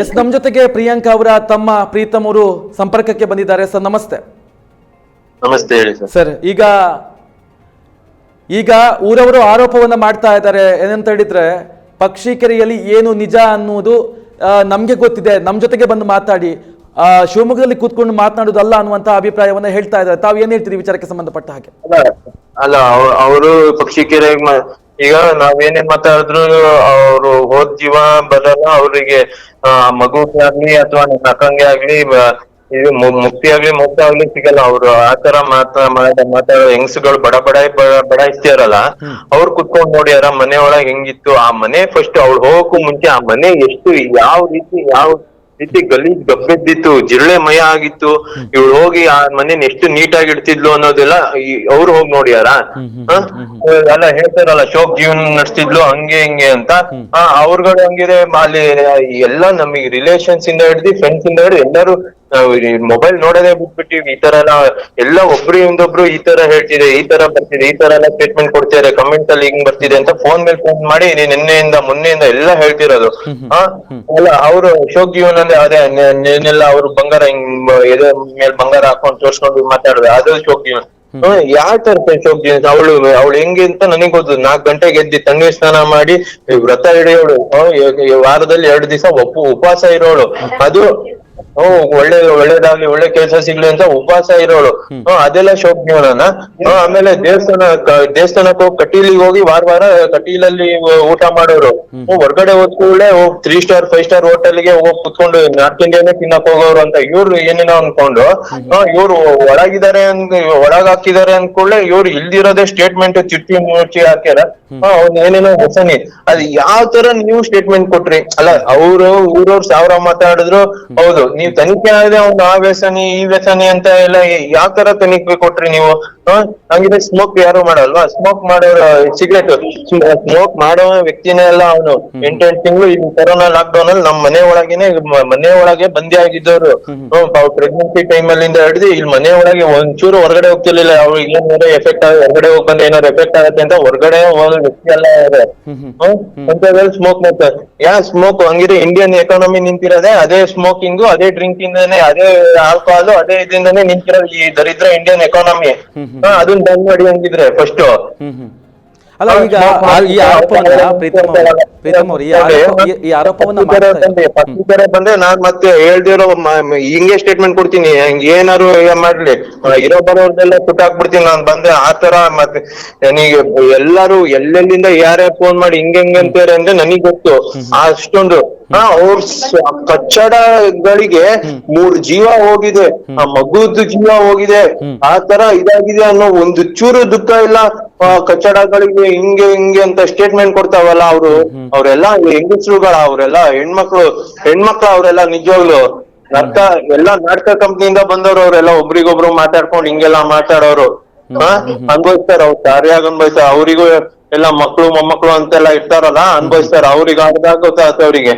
S ನಮ್ಮ ಜೊತೆಗೆ ಪ್ರಿಯಾಂಕಾ ಅವರ ತಮ್ಮ ಪ್ರೀತಮ್ ಅವರು ಸಂಪರ್ಕಕ್ಕೆ ಬಂದಿದ್ದಾರೆ. ಸರ್ ನಮಸ್ತೆ. ನಮಸ್ತೆ ಹೇಳಿ ಸರ್. ಸರ್ ಈಗ ಈಗ ಊರವರು ಆರೋಪವನ್ನ ಮಾಡ್ತಾ ಇದ್ದಾರೆ. ಏನಂತ ಹೇಳಿದ್ರೆ ಪಕ್ಷಿಕೆರೆಯಲ್ಲಿ ಏನು ನಿಜ ಅನ್ನುವುದು ನಮ್ಗೆ ಗೊತ್ತಿದೆ. ನಮ್ಮ ಜೊತೆಗೆ ಬಂದು ಮಾತಾಡಿ. ಆ, ಶಿವಮೊಗ್ಗದಲ್ಲಿ ಕೂತ್ಕೊಂಡು ಮಾತನಾಡುವುದಲ್ಲ ಅನ್ನುವಂತ ಅಭಿಪ್ರಾಯವನ್ನ ಹೇಳ್ತಾ ಇದ್ದಾರೆ. ತಾವು ಏನ್ ಹೇಳ್ತೀರಿ ವಿಚಾರಕ್ಕೆ ಸಂಬಂಧಪಟ್ಟ ಹಾಗೆ? ಅಲ್ಲ ಅವರು ಪಕ್ಷಿಕೆರೆ ಈಗ ನಾವೇನೇ ಮಾತಾಡಿದ್ರು ಅವರು ಹೋದ್ ಜೀವ ಬರಲ್ಲ ಅವರಿಗೆ ಮಗುಗೆ ಆಗ್ಲಿ ಅಥವಾ ನನ್ನ ಅಕ್ಕಂಗೆ ಆಗ್ಲಿ ಇದು ಮುಕ್ತಿ ಆಗ್ಲಿ ಮುಕ್ತ ಆಗ್ಲಿ ಸಿಗಲ್ಲ ಅವ್ರು. ಆತರ ಮಾತ ಮಾಡ- ಮಾತಾಡೋ ಹೆಂಗ್ಸುಗಳು ಬಡ ಬಡ ಬ- ಬಡಾಯಿಸ್ತಿಯಾರಲ್ಲ ಅವ್ರು ಕುತ್ಕೊಂಡ್ ನೋಡ್ಯಾರ ಮನೆ ಒಳಗ್ ಹೆಂಗಿತ್ತು ಆ ಮನೆ ಫಸ್ಟ್ ಅವ್ಳು ಹೋಗಕ್ಕೂ ಮುಂಚೆ ಆ ಮನೆ ಎಷ್ಟು ಯಾವ ರೀತಿ ಯಾವ ರೀತಿ ಗಲೀಜ್ ಗಬ್ಬೆದ್ದಿತ್ತು ಜಿರಳೆ ಮಯ ಆಗಿತ್ತು. ಇವಳು ಹೋಗಿ ಆ ಮನೇನ ಎಷ್ಟು ನೀಟಾಗಿ ಇಡ್ತಿದ್ಲು ಅನ್ನೋದೆಲ್ಲ ಅವ್ರು ಹೋಗಿ ನೋಡ್ಯಾರ. ಹ? ಎಲ್ಲ ಹೇಳ್ತಾರಲ್ಲ ಶೋಕ್ ಜೀವನ ನಡೆಸ್ತಿದ್ಲು ಹಂಗೆ ಹಿಂಗೆ ಅಂತ. ಅವ್ರಗಳು ಹಂಗಿದೆ. ಅಲ್ಲಿ ಎಲ್ಲ ನಮಗೆ ರಿಲೇಷನ್ಸ್ ಇಂದ ಹಿಡ್ದು ಫ್ರೆಂಡ್ಸ್ ಇಂದ ಹಿಡ್ದು ಎಲ್ಲರೂ ಮೊಬೈಲ್ ನೋಡೋದೇ ಬಿಟ್ಬಿಟ್ಟಿವಿ. ಈ ತರ ಎಲ್ಲ ಎಲ್ಲ ಒಬ್ರು ಇಂದೊಬ್ರು ಈ ತರ ಹೇಳ್ತಿದೆ, ಈ ತರ ಬರ್ತಿದೆ, ಈ ತರ ಎಲ್ಲ ಸ್ಟೇಟ್ಮೆಂಟ್ ಕೊಡ್ತಿದ್ದಾರೆ ಕಮೆಂಟ್ ಅಲ್ಲಿ ಹಿಂಗ್ ಬರ್ತಿದೆ ಅಂತ ಫೋನ್ ಮೇಲೆ ಫೋನ್ ಮಾಡಿ ನೀನ್ ನಿನ್ನೆಯಿಂದ, ಮೊನ್ನೆಯಿಂದ ಎಲ್ಲ ಹೇಳ್ತಿರೋದು. ಹಾ ಅಲ್ಲ, ಅವರು ಅಶೋಕ್ ಜೀವನ್ ಅಂದ್ರೆ ಅದೇ, ನೆ- ನೆನ್ನೆಲ್ಲ ಅವ್ರು ಬಂಗಾರ ಹಿಂಗ್, ಎದೆ ಮೇಲೆ ಬಂಗಾರ ಹಾಕೊಂಡು ತೋರ್ಸ್ಕೊಂಡು ಮಾತಾಡಿದ್ರೆ ಅದು ಶೋಕ್ ಜೀವನ್. ಯಾವ ತರ ಶೋಕ್ ಜೀವನ? ಅವಳು ಅವಳು ಹೆಂಗೆ ಅಂತ ನನಗ್ ಗೊತ್ತು. ನಾಲ್ಕ್ ಗಂಟೆಗೆ ಎದ್ದಿ ತಣ್ಣೀರ್ ಸ್ನಾನ ಮಾಡಿ, ವ್ರತ ಹಿಡಿಯೋಳು. ವಾರದಲ್ಲಿ ಎರಡು ದಿವಸ ಉಪವಾಸ ಇರೋಳು. ಅದು ಹ್ಮ್ ಒಳ್ಳೆ ಒಳ್ಳೇದಾಗ್ಲಿ ಒಳ್ಳೆ ಕೆಲಸ ಸಿಗ್ಲಿ ಅಂತ ಉಪವಾಸ ಇರೋಳು. ಹ್ಮ್. ಅದೆಲ್ಲ ಶೋಕ್ ಜೀವನನ ಆಮೇಲೆ ದೇವಸ್ಥಾನ ದೇವಸ್ಥಾನಕ್ಕೆ ಹೋಗಿ ಕಟೀಲಿಗೆ ಹೋಗಿ ವಾರ ವಾರ ಕಟೀಲಲ್ಲಿ ಊಟ ಮಾಡೋರು. ಹೊರ್ಗಡೆ ಹೋದ್ ಕೂಡಲೇ ಹೋಗ್ ತ್ರೀ ಸ್ಟಾರ್ ಫೈವ್ ಸ್ಟಾರ್ ಹೋಟೆಲ್ಗೆ ಹೋಗಿ ಕುತ್ಕೊಂಡು ನಾರ್ತ್ ಇಂಡಿಯಾನೇ ತಿನ್ನಕ್ ಹೋಗೋರು ಅಂತ ಇವ್ರು ಏನೇನೋ ಅನ್ಕೊಂಡು ಇವ್ರು ಒಳಗಿದ್ದಾರೆ ಅಂದ್ ಒಳಗ್ ಹಾಕಿದ್ದಾರೆ ಅಂದ್ಕೊಳ್ಳೆ ಇವ್ರು ಇಲ್ದಿರೋದೇ ಸ್ಟೇಟ್ಮೆಂಟ್ ಚಿಟ್ಟಿ ಮುಚ್ಚಿ ಹಾಕ್ಯಾರ. ಅವ್ನ್ ಏನೇನೋ ಹೊಸನಿ. ಅದ್ ಯಾವ ತರ ನೀವು ಸ್ಟೇಟ್ಮೆಂಟ್ ಕೊಟ್ರಿ? ಅಲ್ಲ ಅವ್ರು ಊರವ್ರು ಸಾವಿರ ಮಾತಾಡಿದ್ರು ಹೌದು. ನೀವ್ ತನಿಖೆ ಆದ್ರೆ ಅವ್ನು ಆ ವ್ಯಸನಿ, ಈ ವ್ಯಸನಿ ಅಂತ ಎಲ್ಲ ಯಾವ ತರ ತನಿಖೆ ಕೊಟ್ರಿ ನೀವು? ಹಂಗಿದ್ರೆ ಸ್ಮೋಕ್ ಯಾರು ಮಾಡಲ್ವಾ? ಸ್ಮೋಕ್ ಮಾಡೋ ಸಿಗರೇಟ್ ಸ್ಮೋಕ್ ಮಾಡೋ ವ್ಯಕ್ತಿನೇ ಅಲ್ಲ ಅವನು. ಎಂಟೆಂಟ್ ತಿಂಗಳು ಈ ಕೊರೋನಾ ಲಾಕ್ ಡೌನ್ ಅಲ್ಲಿ ನಮ್ ಮನೆ ಒಳಗೇನೆ ಮನೆ ಒಳಗೆ ಬಂದಿ ಆಗಿದ್ದವ್ರು ಪ್ರೆಗ್ನೆನ್ಸಿ ಟೈಮ್ ಅಲ್ಲಿಂದ ಹಿಡಿದು ಇಲ್ಲಿ ಮನೆ ಒಳಗೆ ಒಂಚೂರು ಹೊರಗಡೆ ಹೋಗ್ತಿರ್ಲಿಲ್ಲ. ಅವ್ರು ಇಲ್ಲೇನಾದ್ರೆ ಎಫೆಕ್ಟ್ ಆಗ ಹೊರಗಡೆ ಹೋಗ್ಬಂದ್ರೆ ಏನಾದ್ರು ಎಫೆಕ್ಟ್ ಆಗುತ್ತೆ ಅಂತ ಹೊರಗಡೆ ಹೋಗೋ ವ್ಯಕ್ತಿ ಎಲ್ಲ ಇದೆ ಅಂತದ್ರಲ್ಲಿ ಸ್ಮೋಕ್ ಮಾಡ್ತಾರೆ ಯಾ ಸ್ಮೋಕ್ ಹಂಗಿದ್ರೆ ಇಂಡಿಯನ್ ಎಕಾನಮಿ ನಿಂತಿರೋದೇ ಅದೇ ಸ್ಮೋಕಿಂಗ್ ಅದೇ ಡ್ರಿಂಕಿಂದಾನೆ ಅದೇ ಆಲ್ಕೋಹಾಲ್ ಅದೇ ಇದರಿಂದಾನೇ ನಿಂತಿರೋದು ಈ ದರಿದ್ರ ಇಂಡಿಯನ್ ಎಕಾನಮಿ ಅದನ್ನ ಬಂದ್ ಮಾಡಿ ಹಂಗಿದ್ರೆ ಫಸ್ಟ್ ಅಲ್ಲ ಈಗ ಈ ಆರೋಪವನ್ನ ಪ್ರೀತಮ್ ಪ್ರೀತಮ್ ಅವ್ರೆ, ಈ ಆರೋಪ ಈ- ಈ ಆರೋಪವನ್ನ ಮಾಡ್ತಾ ಬಂದ್ರೆ ನಾನ್ ಮತ್ತೆ ಹೇಳ್ದಿರೋ ಹಿಂಗೆ ಸ್ಟೇಟ್ಮೆಂಟ್ ಕೊಡ್ತೀನಿ. ಏನಾರು ಮಾಡ್ಲಿ. ಇರೋ ಬರೋರ್ದೆಲ್ಲ ಸುಟ್ಟಾಕ್ಬಿಡ್ತೀನಿ ನಾನ್ ಬಂದ್ರೆ. ಆ ತರ ಮತ್ತೆ ನನಗೆ ಎಲ್ಲಾರು ಎಲ್ಲೆಲ್ಲಿಂದ ಯಾರ್ಯಾರು ಫೋನ್ ಮಾಡಿ ಹಿಂಗ್ ಹೆಂಗ್ ಅಂತಾರೆ ಅಂದ್ರೆ ನನಗ್ ಗೊತ್ತು. ಅಷ್ಟೊಂದು. ಹಾ ಅವ್ರ ಕಚ್ಚಡಗಳಿಗೆ ಮೂರ್ ಜೀವ ಹೋಗಿದೆ. ಆ ಮಗುದ್ ಜೀವ ಹೋಗಿದೆ. ಆ ತರ ಇದಾಗಿದೆ ಅನ್ನೋ ಒಂದು ಚೂರು ದುಃಖ ಇಲ್ಲ ಕಚ್ಚಡಗಳಿಗೆ ಹಿಂಗೆ ಹಿಂಗೆ ಅಂತ ಸ್ಟೇಟ್ಮೆಂಟ್ ಕೊಡ್ತಾವಲ್ಲ ಅವರು ಅವರೆಲ್ಲ ಹೆಂಗಸರುಗಳ ಅವರೆಲ್ಲ ಹೆಣ್ಮಕ್ಳು ಹೆಣ್ಮಕ್ಳು ಅವರೆಲ್ಲ ನಿಜವಾಗ್ಲು ನಾಟಕ ಎಲ್ಲ ನಾಟಕ ಕಂಪ್ನಿಯಿಂದ ಬಂದವ್ರು ಅವರೆಲ್ಲ ಒಬ್ರಿಗೊಬ್ರು ಮಾತಾಡ್ಕೊಂಡು ಹಿಂಗೆಲ್ಲ ಮಾತಾಡೋರು. ಹಾ? ಅನ್ಭವಿಸ್ತಾರ ಅವ್ರು ದಾರಿಯಾಗ ಅನ್ಭವಿಸ್ತಾರ ಅವರಿಗೂ ಎಲ್ಲ ಮಕ್ಳು ಮೊಮ್ಮಕ್ಳು ಅಂತೆಲ್ಲ ಇರ್ತಾರಲ್ಲ ಅನ್ಭವಿಸ್ತಾರ ಅವ್ರಿಗೆ. ಅರ್ಧ ಗೊತ್ತಾಗತ್ತೆ ಅವ್ರಿಗೆ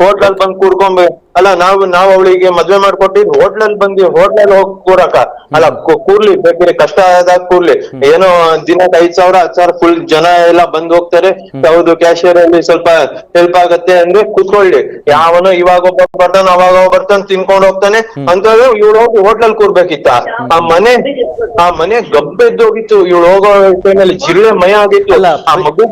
ಹೋಟ್ಲಲ್ಲಿ ಬಂದ್ ಕೂರ್ಕೊಂಡ್ ಅಲ್ಲ ನಾವು ನಾವು ಅವಳಿಗೆ ಮದ್ವೆ ಮಾಡ್ಕೊಟ್ಟಿದ್ ಹೋಟ್ಲಲ್ಲಿ ಬಂದಿ ಹೋಟ್ಲಲ್ಲಿ ಹೋಗಿ ಕೂರಕ ಅಲ್ಲ ಕೂರ್ಲಿ ಬೇಕಿದ್ರೆ ಕಷ್ಟ ಆದಾಗ ಕೂರ್ಲಿ. ಏನೋ ದಿನಕ್ಕೆ ಐದ್ ಸಾವಿರ ಹತ್ತು ಸಾವಿರ ಫುಲ್ ಜನ ಎಲ್ಲ ಬಂದ್ ಹೋಗ್ತಾರೆ. ಹೌದು ಕ್ಯಾಶಿಯರ್ ಅಲ್ಲಿ ಸ್ವಲ್ಪ ಹೆಲ್ಪ್ ಆಗತ್ತೆ ಅಂದ್ರೆ ಕೂತ್ಕೊಳ್ಳಿ. ಯಾವನೋ ಇವಾಗ ಒಬ್ಬ ಬರ್ತಾನ ಅವಾಗ ಬರ್ತಾನ ತಿನ್ಕೊಂಡ್ ಹೋಗ್ತಾನೆ. ಅಂತ ಇವ್ಳು ಹೋಗಿ ಹೋಟ್ಲಲ್ಲಿ ಕೂರ್ಬೇಕಿತ್ತ? ಆ ಮನೆ ಆ ಮನೆ ಗಬ್ಬೆದ್ದೋಗಿತ್ತು ಇವಳು ಹೋಗೋ ಟೈಮಲ್ಲಿ ಜಿರಳೆ ಮಯ ಆಗಿತ್ತು. ಆ ಮಗು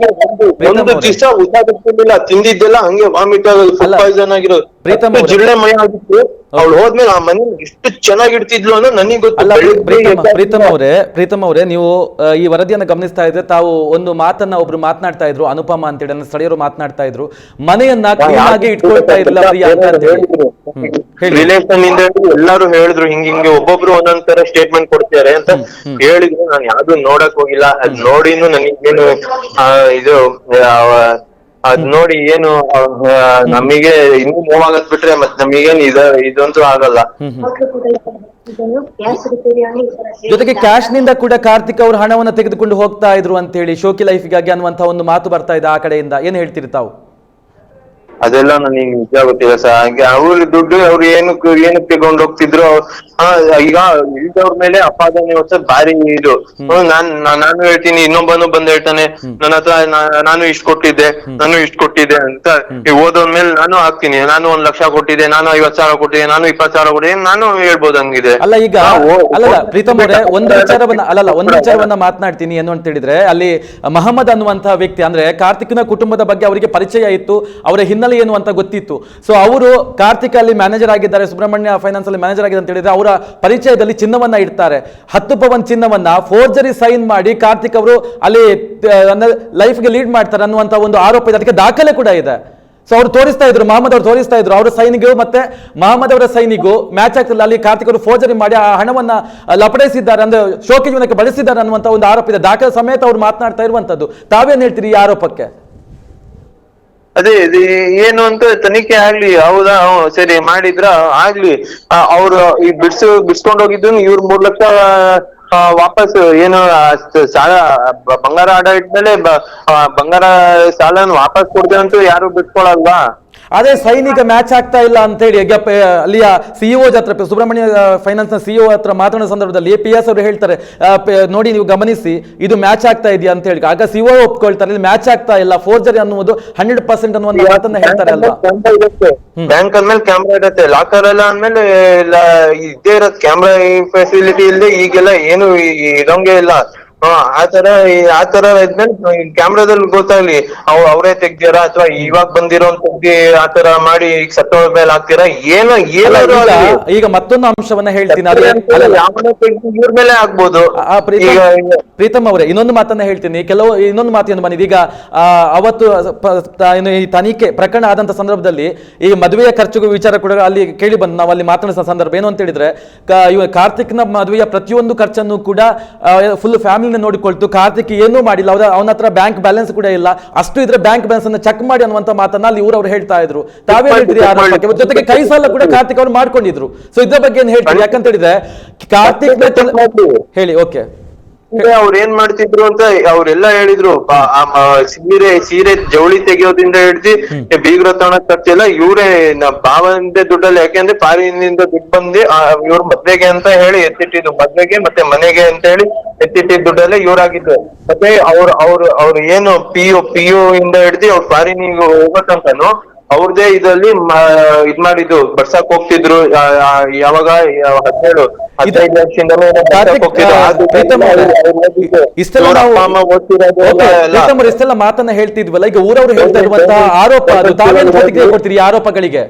ಒಂದು- ದಿವ್ಸ ಹುಷಾರಿರ್ತಿರ್ಲಿಲ್ಲ ತಿಂದಿದ್ದೆಲ್ಲ ಹಂಗೆ ವಾಮಿಟ್ ಆಗೋದು ಫುಡ್ ಪಾಯ್ಸನ್ ಆಗಿರೋದು. ಪ್ರೀತಮ್ ಅಷ್ಟು ಅವ್ರೆ. ಜಿರಳೆ ಮಯ ಆಗಿತ್ತು ಅವಳು ಹೋದ್ಮೇಲೆ ಆ ಮನೆ ಎಷ್ಟು ಚೆನ್ನಾಗಿ ಇಡ್ತಿದ್ಲು ಅನ್ನೋ ನನಗೆ ಗೊತ್ತು. ಅಲ್ಲ ಬೆಳಿಗ್ಗೆ ಪ್ರೀತಮ್ ಪ್ರೀತಮ್ ಅವರೇ ಪ್ರೀತಮ್ ಅವರೇ ನೀವು ಆ, ಈ ವರದಿಯನ್ನ ಗಮನಿಸ್ತಾ ಇದ್ರೆ ತಾವು ಒಂದು ಮಾತನ್ನ ಒಬ್ರು ಮಾತನಾಡ್ತಾ ಇದ್ರು ಅನುಪಮ ಅಂತೇಳಿ ನನ್ನ ಸ್ಥಳೀಯರು ಮಾತನಾಡ್ತಾ ಇದ್ರು. ಮನೆಯನ್ನ ಕ್ಲೀನ್ ಆಗಿ ಇಟ್ಕೊಳ್ತಾ ಇಲ್ಲ ಪ್ರಿಯಾಂಕಾ ಹ್ಮ್. ಹೇಳಿ. ರಿಲೇಷನ್ ಇಂದ ಹಿಡ್ದು ಎಲ್ಲಾರು ಹೇಳಿದ್ರು ಹಿಂಗ ಹಿಂಗೆ ಒಬ್ಬೊಬ್ರು ಒಂದೊಂದ್ ತರ ಸ್ಟೇಟ್ಮೆಂಟ್ ಕೊಡ್ತಾರೆ ಅಂತ ಹೇಳಿದ್ರು. ನಾನು ಯಾವ್ದು ನೋಡಕ್ ಹೋಗಿಲ್ಲ. ಅದ್ ನೋಡಿನು ನನಗೇನು ಆ, ಇದು ಅದ್ ನೋಡಿ ಏನು ನಮಗೆ ಇನ್ನೂ ನೋವಾಗತ್ ಬಿಟ್ರೆ ಮತ್ ನಮಗೇನ್ ಇದ ಇದಂತೂ ಆಗಲ್ಲ. ಜೊತೆಗೆ ಕ್ಯಾಶ್ನಿಂದ ಕೂಡ ಕಾರ್ತಿಕ್ ಅವರು ಹಣವನ್ನ ತೆಗೆದುಕೊಂಡು ಹೋಗ್ತಾ ಇದ್ರು ಅಂತ ಹೇಳಿ ಶೋಕಿ ಲೈಫ್ಗಾಗಿ ಅನ್ನುವಂತ ಒಂದು ಮಾತು ಬರ್ತಾ ಇದೆ ಆ ಕಡೆಯಿಂದ. ಏನ್ ಹೇಳ್ತೀರಿ ತಾವು? ಅದೆಲ್ಲ ನನಗೆ ನಿಜ ಗೊತ್ತಿಲ್ಲ ಸರ್ ಹಾಗೆ ಅವ್ರ ದುಡ್ಡು ಅವ್ರು ಏನಕ್ಕೆ ಏನಕ್ಕೆ ತಗೊಂಡ್ ಹೋಗ್ತಿದ್ರು ಹಾ ಈಗ ಇಲ್ದವ್ರ ಮೇಲೆ ಅಪಾದನೆ ಹೊಸ ಭಾರಿ ಇದು. ಹ್ಮ್, ನಾನ್ ನಾ- ನಾನು ಹೇಳ್ತೀನಿ ಇನ್ನೊಬ್ಬನು ಬಂದ್ ಹೇಳ್ತಾನೆ ನನ್ನ ಹತ್ರ ನಾ- ನಾನು ಇಷ್ಟ ಕೊಟ್ಟಿದ್ದೆ ನಾನು ಇಷ್ಟ ಕೊಟ್ಟಿದ್ದೆ ಅಂತ ಈ ಓದೋದ್ಮೇಲೆ ನಾನು ಹಾಕ್ತೀನಿ. ನಾನು ಒಂದ್ ಲಕ್ಷ ಕೊಟ್ಟಿದ್ದೆ ನಾನು ಐವತ್ ಸಾವಿರ ಕೊಟ್ಟಿದ್ದೆ ನಾನು ಇಪ್ಪತ್ ಸಾವಿರ ಕೊಟ್ಟಿದ್ದೆ ನಾನು ಹೇಳ್ಬೋದು ಹಂಗಿದೆ. ಅಲ್ಲ ಈಗ ಹಾ, ಓ- ಅಲ್ಲಲ್ಲ ಓ- ಪ್ರೀತಮ್ ಅವರೇ ಒಂದು ವಿಚಾರವನ್ನ ಅಲ್ಲಲ್ಲ ಒಂದು ವಿಚಾರವನ್ನ ಮಾತನಾಡ್ತೀನಿ ಏನು ಅಂತ ಹೇಳಿದ್ರೆ ಅಲ್ಲಿ ಮಹಮ್ಮದ್ ಅನ್ನುವಂತಹ ವ್ಯಕ್ತಿ ಅಂದ್ರೆ ಕಾರ್ತಿಕ್ನ ಕುಟುಂಬದ ಬಗ್ಗೆ ಅವರಿಗೆ ಪರಿಚಯ ಇತ್ತು ಅವರ ಹಿನ್ನೆಲೆ ಏನು ಅಂತ ಗೊತ್ತಿತ್ತು. ಸೊ ಅವರು ಕಾರ್ತಿಕ ಅಲ್ಲಿ ಮ್ಯಾನೇಜರ್ ಆಗಿದ್ದಾರೆ, ಸುಬ್ರಹ್ಮಣ್ಯ ಫೈನಾನ್ಸ್ ಅಲ್ಲಿ ಮ್ಯಾನೇಜರ್ ಆಗಿದೆ ಅಂತ ಹೇಳಿದ್ರೆ ಅವರ ಪರಿಚಯದಲ್ಲಿ ಚಿನ್ನವನ್ನ ಇಡ್ತಾರೆ. ಹತ್ತು ಪವನ್ ಚಿನ್ನವನ್ನ ಫೋರ್ಜರಿ ಸೈನ್ ಮಾಡಿ ಕಾರ್ತಿಕ್ ಅವರು ಅಲ್ಲಿ ಲೈಫ್ಗೆ ಲೀಡ್ ಮಾಡ್ತಾರೆ ಅನ್ನುವಂತ ಒಂದು ಆರೋಪ ಇದೆ. ಅದಕ್ಕೆ ದಾಖಲೆ ಕೂಡ ಇದೆ. ಸೊ ಅವ್ರು ತೋರಿಸ್ತಾ ಇದ್ರು ಮಹಮ್ಮದ್ ಅವರು ತೋರಿಸ್ತಾ ಇದ್ರು. ಅವರ ಸೈನಿಗೂ ಮತ್ತೆ ಮಹಮ್ಮದ್ ಅವರ ಸೈನಿಗೂ ಮ್ಯಾಚ್ ಆಗ್ತಿಲ್ಲ. ಅಲ್ಲಿ ಕಾರ್ತಿಕ್ ಅವರು ಫೋರ್ಜರಿ ಮಾಡಿ ಆ ಹಣವನ್ನ ಲಪಡಿಸಿದ್ದಾರೆ, ಅಂದ್ರೆ ಶೋಕಿ ಜೀವನಕ್ಕೆ ಬಳಸಿದ್ದಾರೆ ಅನ್ನುವಂತ ಒಂದು ಆರೋಪ ಇದೆ. ದಾಖಲೆ ಸಮೇತ ಅವ್ರು ಮಾತನಾಡ್ತಾ ಇರುವಂತದ್ದು. ತಾವೇನು ಹೇಳ್ತೀರಿ ಈ ಆರೋಪಕ್ಕೆ? ಅದೇ ಇದು ಏನು ಅಂತ ತನಿಖೆ ಆಗ್ಲಿ ಹೌದಾ ಹ್ಮ್, ಸರಿ ಮಾಡಿದ್ರ ಆಗ್ಲಿ. ಅವ್ರು ಈ ಬಿಡ್ಸು ಬಿಡ್ಸ್ಕೊಂಡ್ ಹೋಗಿದ್ದು ಇವ್ರ ಮೂರ್ ಲಕ್ಷ ಆ, ವಾಪಸ್ ಏನು ಸಾಲ ಬಂಗಾರ ಅಡ ಇಟ್ಮೇಲೆ ಬಂಗಾರ ಸಾಲನ ವಾಪಸ್ ಕೊಡ್ದೆ ಅಂತೂ ಯಾರು ಬಿಟ್ಕೊಳಲ್ವಾ? ಅದೇ ಸೈನಿಕ ಮ್ಯಾಚ್ ಆಗ್ತಾ ಇಲ್ಲ ಅಂತ ಹೇಳಿ ಅಲ್ಲಿಯ ಸಿಇಒ ಹತ್ರ ಪ- ಸುಬ್ರಹ್ಮಣ್ಯ ಫೈನಾನ್ಸ್ನ ಸಿಇಒ ಹತ್ರ ಮಾತಾಡೋ ಸಂದರ್ಭದಲ್ಲಿ ಪಿ ಎಸ್ ಅವರು ಹೇಳ್ತಾರೆ ನೋಡಿ ನೀವು ಗಮನಿಸಿ ಇದು ಮ್ಯಾಚ್ ಆಗ್ತಾ ಇದೆಯಾ ಅಂತ ಹೇಳಿ. ಆಗ ಸಿಒ ಒಪ್ಕೊಳ್ತಾರೆ ಇಲ್ಲಿ ಮ್ಯಾಚ್ ಆಗ್ತಾ ಇಲ್ಲ ಫೋರ್ಜರಿ ಅನ್ನುವುದು ಹಂಡ್ರೆಡ್ ಪರ್ಸೆಂಟ್ ಅನ್ನುವ ಮಾತನ್ನ ಹೇಳ್ತಾರೆ ಅಲ್ವಾ? ಬ್ಯಾಂಕ್ ಅಂದ್ಮೇಲೆ ಕ್ಯಾಮ್ರಾ ಇರುತ್ತೆ. ಲಾಕರ್ ಎಲ್ಲ ಅಂದ್ಮೇಲೆ ಇದೇ ಇರೋದು. ಕ್ಯಾಮ್ರಾ ಫೆಸಿಲಿಟಿ ಇಲ್ಲದೆ ಈಗೆಲ್ಲ ಏನು ಇರೋಂಗೆ ಇಲ್ಲ. ಹಾ ಆತರ ಆತರ ಇದ್ಮೇಲೆ ಕ್ಯಾಮ್ರಾದಲ್ಲಿ ಗೊತ್ತಾಗ್ಲಿ ಅವ್ ಅವರೇ ತೆಗ್ದಿರಾ ಅಥವಾ ಇವಾಗ ಬಂದಿರೋ ತೆಗ್ದಿ ಆತರ ಮಾಡಿ ಈಗ ಸತ್ತೋಳ ಮೇಲೆ ಹಾಕ್ತೀರಾ? ಏನೋ ಏನಾದ್ರು ಆಗ್ಲಿ. ಈಗ ಮತ್ತೊಂದು ಅಂಶವನ್ನ ಹೇಳ್ತೀನಿ. ಅದು ಅಲ್ಲಲ್ಲ, ಯಾವನೋ ತೆಗ್ದು ಇವ್ರ ಮೇಲೆ ಆಗ್ಬೋದು ಆ, ಪ್ರೀತಮ್ ಈಗ ಪ್ರೀತಮ್ ಅವರೇ ಇನ್ನೊಂದು ಮಾತನ್ನ ಹೇಳ್ತೀನಿ. ಕೆಲವು ಇನ್ನೊಂದು ಮಾತೇನು ಬಂದಿದೆ ಈಗ ಆ, ಅವತ್ತು ಪ- ತ- ಏನು ಈ ತನಿಖೆ ಪ್ರಕರಣ ಆದಂತ ಸಂದರ್ಭದಲ್ಲಿ ಈ ಮದುವೆಯ ಖರ್ಚು ವಿಚಾರ ಕೂಡ ಅಲ್ಲಿ ಕೇಳಿ ಬಂದು ನಾವು ಅಲ್ಲಿ ಮಾತನಾಡಿದ ಸಂದರ್ಭ. ಏನು ಅಂತ ಹೇಳಿದ್ರೆ ಕ- ಇವ ಕಾರ್ತಿಕ್ನ ಮದುವೆಯ ಪ್ರತಿಯೊಂದು ಖರ್ಚನ್ನು ಕೂಡ ಫುಲ್ ಫ್ಯಾಮಿಲಿನ ನೋಡಿಕೊಳ್ತು. ಕಾರ್ತಿಕ್ ಏನೂ ಮಾಡಿಲ್ಲ. ಅವ್ರ ಅವನ ಹತ್ರ ಬ್ಯಾಂಕ್ ಬ್ಯಾಲೆನ್ಸ್ ಕೂಡ ಇಲ್ಲ. ಅಷ್ಟು ಇದ್ರೆ ಬ್ಯಾಂಕ್ ಬ್ಯಾಲೆನ್ಸ್ ಅನ್ನು ಚೆಕ್ ಮಾಡಿ ಅನ್ನುವಂತ ಮಾತನ್ನ ಅಲ್ಲಿ ಅವ್ರು ಹೇಳ್ತಾ ಇದ್ರು. ತಾವೇ ಹೇಳ್ತೀರಿ ಆರೋಪಕ್ಕೆ ಜೊತೆಗೆ ಕೈ ಸಾಲ ಕೂಡ ಕಾರ್ತಿಕ್ ಅವರು ಮಾಡ್ಕೊಂಡಿದ್ರು. ಸೊ ಇದ್ರ ಬಗ್ಗೆ ಏನು ಹೇಳ್ತೀರಿ? ಯಾಕಂತ ಹೇಳಿದ್ರೆ ಕಾರ್ತಿಕ್ ಹೇಳಿ ಓಕೆ ಅವ್ರು ಏನ್ ಮಾಡ್ತಿದ್ರು ಅಂತ ಅವ್ರೆಲ್ಲಾ ಹೇಳಿದ್ರು ಸೀರೆ ಸೀರೆ ಜವಳಿ ತೆಗಿಯೋದ್ರಿಂದ ಹಿಡ್ದಿ ಬೀಗ್ರ ತಗೊಳಕ್ ಖರ್ಚೆಲ್ಲ ಇವ್ರೇ ಭಾವಂದೆ ದುಡ್ಡಲ್ಲಿ ಯಾಕೆಂದ್ರೆ ಪಾರಿನಿಂದ ದುಡ್ಡು ಬಂದು ಇವ್ರ ಮದ್ವೆಗೆ ಅಂತ ಹೇಳಿ ಎತ್ತಿಟ್ಟಿದ್ದು. ಮದ್ವೆಗೆ ಮತ್ತೆ ಮನೆಗೆ ಅಂತ ಹೇಳಿ ಎತ್ತಿಟ್ಟಿದ್ ದುಡ್ಡಲ್ಲೇ ಇವ್ರಾಗಿದ್ದು. ಮತ್ತೆ ಅವ್ರ ಅವ್ರ ಅವ್ರ ಏನು ಪಿ ಯು ಪಿ ಯು ಇಂದ ಹಿಡ್ದಿ ಅವ್ರ ಫಾರಿನಿಗೆ ಹೋಗಕ್ಕಂತಾನು ಅವ್ರದೇ ಇದಲ್ಲಿ ಮ- ಇದ್ ಮಾಡಿದ್ದು ಬರ್ಸಕ್ ಹೋಗ್ತಿದ್ರು ಯಾವಾಗ ಯಾವ- ಹದಿನೇಳು ಹದಿನೈದು. ಇಷ್ಟೆಲ್ಲ ಮಾತನ್ನ ಹೇಳ್ತಿದ್ವಲ್ಲ ಈಗ ಊರವರು ಹೇಳ್ತಾ ಇರುವಂತಹ ಆರೋಪ ಅದು ತಾವೇನು ಪ್ರತಿಕ್ರಿಯೆ ಕೊಡ್ತೀರಿ ಈ ಆರೋಪಗಳಿಗೆ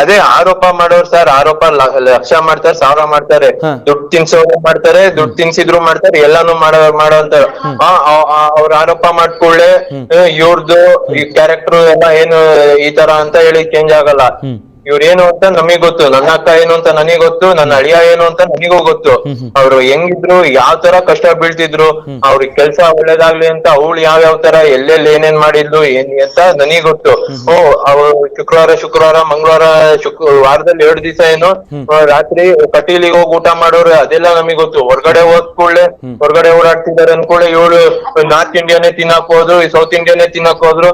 ಅದೇ ಆರೋಪ ಮಾಡೋರ್ ಸರ್ ಆರೋಪ ಲ- ಲಕ್ಷ ಮಾಡ್ತಾರೆ ಸಾವಿರ ಮಾಡ್ತಾರೆ. ದುಡ್ಡು ತಿನ್ಸೋರು ಮಾಡ್ತಾರೆ ದುಡ್ಡು ತಿನ್ಸಿದ್ರು ಮಾಡ್ತಾರೆ ಎಲ್ಲಾನು ಮಾಡೋ ಮಾಡೋ ಅಂತಾರ ಅವ್ರ ಆರೋಪ ಮಾಡ್ಕೊಳ್ಳೆ ಇವ್ರದ್ದು ಈ ಕ್ಯಾರೆಕ್ಟರ್ ಎಲ್ಲ ಏನು ಈ ತರ ಅಂತ ಹೇಳಿ ಚೇಂಜ್ ಆಗಲ್ಲ. ಹ್ಮ್. ಇವ್ರ ಏನು ಅಂತ ನಮಗ್ ಗೊತ್ತು. ನನ್ನ ಅಕ್ಕ ಏನು ಅಂತ ನನಗ್ ಗೊತ್ತು. ನನ್ನ ಅಳಿಯ ಏನು ಅಂತ ನನಗೂ ಗೊತ್ತು. ಅವ್ರು ಹೆಂಗಿದ್ರು ಯಾವ ತರ ಕಷ್ಟ ಬೀಳ್ತಿದ್ರು ಅವ್ರಿಗೆ ಕೆಲ್ಸ ಒಳ್ಳೇದಾಗ್ಲಿ ಅಂತ ಅವಳು ಯಾವ ಯಾವ ತರ ಎಲ್ಲೆಲ್ಲಿ ಏನೇನ್ ಮಾಡಿದ್ಲು ಏನ್ ಅಂತ ನನಗ್ ಗೊತ್ತು. ಓ ಅವ್ರು ಶುಕ್ರವಾರ ಶುಕ್ರವಾರ ಮಂಗಳವಾರ ಶುಕ್ ವಾರದಲ್ಲಿ ಎರಡು ದಿವಸ ಏನು ರಾತ್ರಿ ಕಟೀಲಿಗೆ ಹೋಗಿ ಊಟ ಮಾಡೋರು ಅದೆಲ್ಲ ನಮಗ್ ಗೊತ್ತು. ಹೊರ್ಗಡೆ ಹೋದ್ ಕೂಡಲೇ ಹೊರಗಡೆ ಓಡಾಡ್ತಿದ್ದಾರೆ ಅನ್ಕೊಳ್ಳಿ ಇವಳು ನಾರ್ತ್ ಇಂಡಿಯಾನೇ ತಿನ್ನಕ್ ಹೋದ್ರು ಸೌತ್ ಇಂಡಿಯಾನೇ ತಿನ್ನಕ್ ಹೋದ್ರು.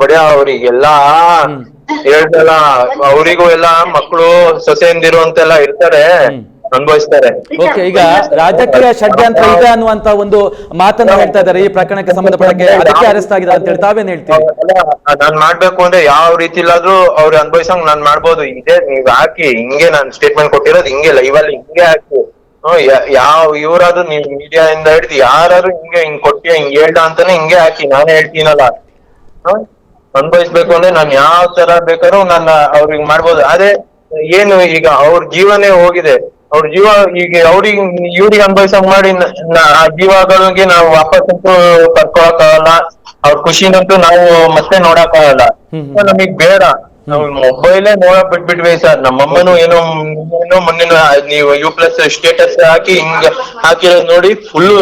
ಬಡಿಯ ಅವ್ರಿಗೆಲ್ಲಾ ಹೇಳ್ದಲ್ಲ ಅವರಿಗೂ ಎಲ್ಲ ಮಕ್ಕಳು ಸೊಸೆಯಿಂದಿರು ಅಂತೆಲ್ಲ ಇರ್ತಾರೆ ಅನುಭವಿಸ್ತಾರೆ. ಓಕೆ ಈಗ ರಾಜಕೀಯ ಷಡ್ಯಂತ್ರ ಇದೆ ಅನ್ನುವಂತ ಒಂದು ಮಾತನ್ನ ಹೇಳ್ತಾ ಇದ್ದಾರೆ ಈ ಪ್ರಕರಣಕ್ಕೆ ಸಂಬಂಧಪಟ್ಟಂಗೆ ಅದಕ್ಕೆ ಅರೆಸ್ಟ್ ಆಗಿದೆ ಅಂತ ಹೇಳಿ ತಾವೇನ್ ಹೇಳ್ತೀವಿ ನಾನ್ ಮಾಡ್ಬೇಕು ಅಂದ್ರೆ ಯಾವ ರೀತಿ ಇಲ್ಲಾದ್ರೂ ಅವ್ರು ಅನುಭವಿಸಂಗ್ ನಾನ್ ಮಾಡ್ಬೋದು. ಇದೇ ನೀವ್ ಹಾಕಿ ಹಿಂಗೆ ನಾನ್ ಸ್ಟೇಟ್ಮೆಂಟ್ ಕೊಟ್ಟಿರೋದು ಹಿಂಗೆ ಲೈವ್ ಅಲ್ಲಿ ಹಿಂಗೆ ಹಾಕಿ. ಯಾವ ಇವ್ರಾದ್ರು ನೀವ್ ಮೀಡಿಯಾ ಇಂದ ಹಿಡಿದು ಯಾರು ಹಿಂಗೆ ಹಿಂಗ್ ಕೊಟ್ಟಿಯ ಹಿಂಗ್ ಹೇಳ್ದ ಅಂತಾನೆ ಹಿಂಗೆ ಹಾಕಿ. ನಾನೇ ಹೇಳ್ತೀನಲ್ಲ? ಅನ್ಭವಿಸ್ಬೇಕು ಅಂದ್ರೆ ನಾನ್ ಯಾವ ತರ ಬೇಕಾದ್ರೂ ನನ್ನ ಅವ್ರಿಗೆ ಮಾಡ್ಬೋದು. ಆದ್ರೆ ಏನು ಈಗ ಅವ್ರ ಜೀವನೇ ಹೋಗಿದೆ. ಅವ್ರ ಜೀವ ಈಗ ಅವ್ರಿಗೆ ಇವ್ರಿಗೆ ಅನ್ಭವಿಸಂಗ್ ಮಾಡಿ ಆ ಜೀವಗಳಿಗೆ ನಾವು ವಾಪಸ್ ಅಂತೂ ಕರ್ಕೊಳಕ್ ಆಗಲ್ಲ ಅವ್ರ ಖುಷಿನಂತೂ ನಾವು ಮತ್ತೆ ನೋಡಕ್ ಆಗಲ್ಲ ನಮಗ್ ಬೇಡ. ನಾವು ಮೊಬೈಲೇ ನೋಡಕ್ ಬಿಟ್ಬಿಟ್ವಿ ಸರ್. ನಮ್ಮಮ್ಮನು ಏನೋ ಏನೋ ಮೊನ್ನೆ ನೀವು ಯು ಪ್ಲಸ್ ಸ್ಟೇಟಸ್ ಹಾಕಿ ಹಿಂಗ ಹಾಕಿರೋದ್ ನೋಡಿ ಫುಲ್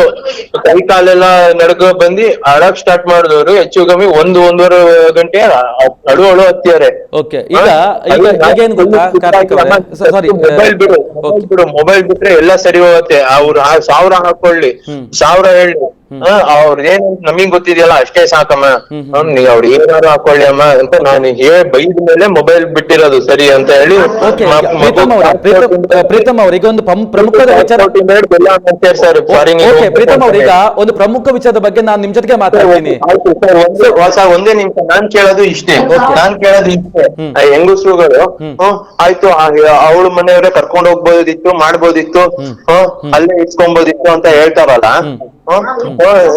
ಕೈ ಕಾಲೆಲ್ಲ ನಡ್ಕೊ ಬಂದಿ ಆಡಕ್ ಸ್ಟಾರ್ಟ್ ಮಾಡಿದವರು. ಹೆಚ್ಚು ಕಮ್ಮಿ ಒಂದು ಒಂದೂವರೆ ಗಂಟೆ ಅಳು ಅಳು ಹತ್ತಿದ್ದಾರೆ. ಓಕೆ ಈಗ ಈಗ ಗೊತ್ತಾ ಕಾರ್ತಿಕ್ ಅವರೇ? ಸಾರಿ ಮೊಬೈಲ್ ಬಿಡು ಮೊಬೈಲ್ ಬಿಟ್ರೆ ಎಲ್ಲಾ ಸರಿ ಹೋಗುತ್ತೆ. ಅವ್ರು ಸಾವಿರ ಹಾಕೊಳ್ಳಿ. ಸಾವಿರ ಹೇಳಿ. ಅವ್ರ ಏನ್ ನಮಗ್ ಗೊತ್ತಿದೆಯಲ್ಲ ಅಷ್ಟೇ ಸಾಕಮ್ಮ. ನೀವ್ ಅವ್ರ ಏನಾರು ಹಾಕೊಳ್ಳಿ ಅಮ್ಮ ಅಂತ ನಾನು ಹೇಳಿ ಬೈದ ಮೇಲೆ ಮೊಬೈಲ್ ಬಿಟ್ಟಿರೋದು ಸರಿ ಅಂತ ಹೇಳಿ ಪ್ರೀತಮ್ ಅವರೇ ಮಗು ಪ್ರೀತಮ್ ಪ್ರೀತಮ್ ಅವ್ರೆ ಈಗ ಒಂದು ಪ್ರಮುಖ ವಿಚಾರ ಪ್ರೀತಮ್ ಒಂದು ಪ್ರಮುಖ ವಿಚಾರದ ಬಗ್ಗೆ ನಾನು ನಿಮ್ ಜೊತೆಗೆ ಮಾತಾಡ್ತೀನಿ. ಹೊಸ ಒಂದೇ ನಿಮಿಷ ನಾನ್ ಕೇಳೋದು ಇಷ್ಟೇ. ನಾನ್ ಕೇಳೋದು ಇಷ್ಟೇ. ಹೆಂಗಸ್ರುಗಳು ಆಯ್ತು ಅವಳು ಮನೆಯವರೇ ಕರ್ಕೊಂಡು ಹೋಗ್ಬೋದಿತ್ತು ಮಾಡ್ಬೋದಿತ್ತು ಹ್ಮ್. ಅಲ್ಲೇ ಇಟ್ಕೊಂಬೋದಿತ್ತು ಅಂತ ಹೇಳ್ತಾರಲ್ಲ.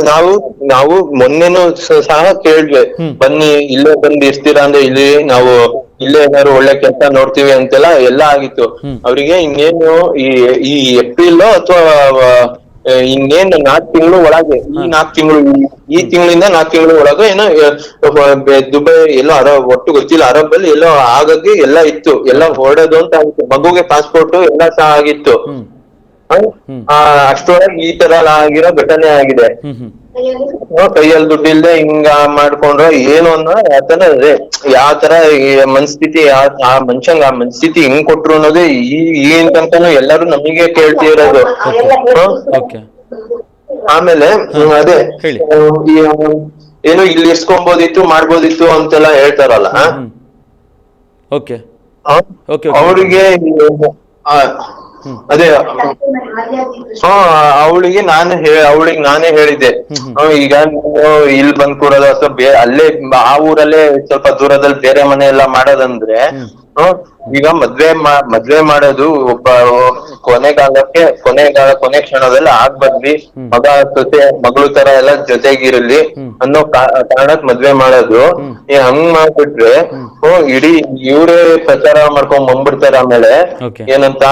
ನಾವು ನಾವು ಮೊನ್ನೆನು ಸಹ ಕೇಳಿದ್ವಿ ಬನ್ನಿ ಇಲ್ಲೇ ಬಂದ್ ಇರ್ತೀರಾ ಅಂದ್ರೆ ಇಲ್ಲಿ ನಾವು ಇಲ್ಲೇ ಏನಾದ್ರು ಒಳ್ಳೆ ಕೆಲಸ ನೋಡ್ತೀವಿ ಅಂತೆಲ್ಲ ಎಲ್ಲಾ ಆಗಿತ್ತು. ಅವರಿಗೆ ಇನ್ನೇನು ಈ ಈ ಏಪ್ರಿಲ್ ಅಥವಾ ಇನ್ನೇನು ನಾಲ್ಕ್ ತಿಂಗಳು ಒಳಗೆ ಈ ನಾಲ್ಕ್ ತಿಂಗಳು ಈ ತಿಂಗಳಿಂದ ನಾಲ್ಕ್ ತಿಂಗಳು ಒಳಗೆ ಏನೋ ದುಬೈ ಎಲ್ಲೋ ಅರಬ್ ಒಟ್ಟು ಗೊತ್ತಿಲ್ಲ ಅರಬ್ ಅಲ್ಲಿ ಎಲ್ಲೋ ಆಗಾಗಿ ಎಲ್ಲಾ ಇತ್ತು. ಎಲ್ಲಾ ಹೊರಡೋದು ಅಂತ ಆಗಿತ್ತು. ಮಗುಗೆ ಪಾಸ್ಪೋರ್ಟ್ ಎಲ್ಲಾ ಸಹ ಆಗಿತ್ತು. ಅಷ್ಟ್ರೊಳಗೆ ಈ ತರ ಆಗಿರೋ ಘಟನೆ ಆಗಿದೆ. ಕೈಯಲ್ಲಿ ದುಡ್ಡಿಲ್ದೆ ಹಿಂಗ ಮಾಡ್ಕೊಂಡ್ರ ಏನು ಅನ್ನೋ ಆತರ ಅದೇ. ಯಾವ ತರ ಈ ಮನಸ್ಥಿತಿ ಯಾವ ಆ ಮನುಷ್ಯಂಗ ಆ ಮನಸ್ಥಿತಿ ಹಿಂಗ್ ಕೊಟ್ರು ಅನ್ನೋದೇ ಈ ಏನ್ ತನಕನೂ ಎಲ್ಲರೂ ನಮಗೆ ಕೇಳ್ತಿರೋದು. ಆಮೇಲೆ ಅದೇ. ಏನು ಇಲ್ಲಿ ಇಸ್ಕೊಂಬೋದಿತ್ತು ಮಾಡ್ಬೋದಿತ್ತು ಅಂತೆಲ್ಲ ಹೇಳ್ತಾರಲ್ಲ ಅವ್ರಿಗೆ ಆ, ಅದೇ ಹಾ ಅವಳಿಗೆ ನಾನು ಅವಳಿಗೆ ನಾನೇ ಹೇಳಿದ್ದೆ. ಈಗ ಇಲ್ಲಿ ಬಂದ್ ಕೂಡೋದು ಅಥವಾ ಅಲ್ಲೇ ಆ ಊರಲ್ಲೇ ಸ್ವಲ್ಪ ದೂರದಲ್ಲಿ ಬೇರೆ ಮನೆ ಎಲ್ಲ ಮಾಡೋದಂದ್ರೆ ಹ್ಮ್, ಈಗ ಮದ್ವೆ ಮದ್ವೆ ಮಾಡೋದು ಒಬ್ಬ ಕೊನೆಗಾಲಕ್ಕೆ ಕೊನೆಗಾಲ ಕೊನೆ ಕ್ಷಣದಲ್ಲಿ ಆಗ್ ಬಂದ್ವಿ ಮಗ ಜೊತೆ ಮಗಳು ತರ ಎಲ್ಲ ಜೊತೆಗಿರಲಿ ಅನ್ನೋ ಕಾರಣಕ್ ಮದ್ವೆ ಮಾಡೋದು. ಈ ಹಂಗ್ ಮಾಡ್ಬಿಟ್ರೆ ಓ ಇಡೀ ಇವರೇ ಪ್ರಚಾರ ಮಾಡ್ಕೊಂಡ್ ಬಂದ್ಬಿಡ್ತಾರ ಆಮೇಲೆ. ಏನಂತ?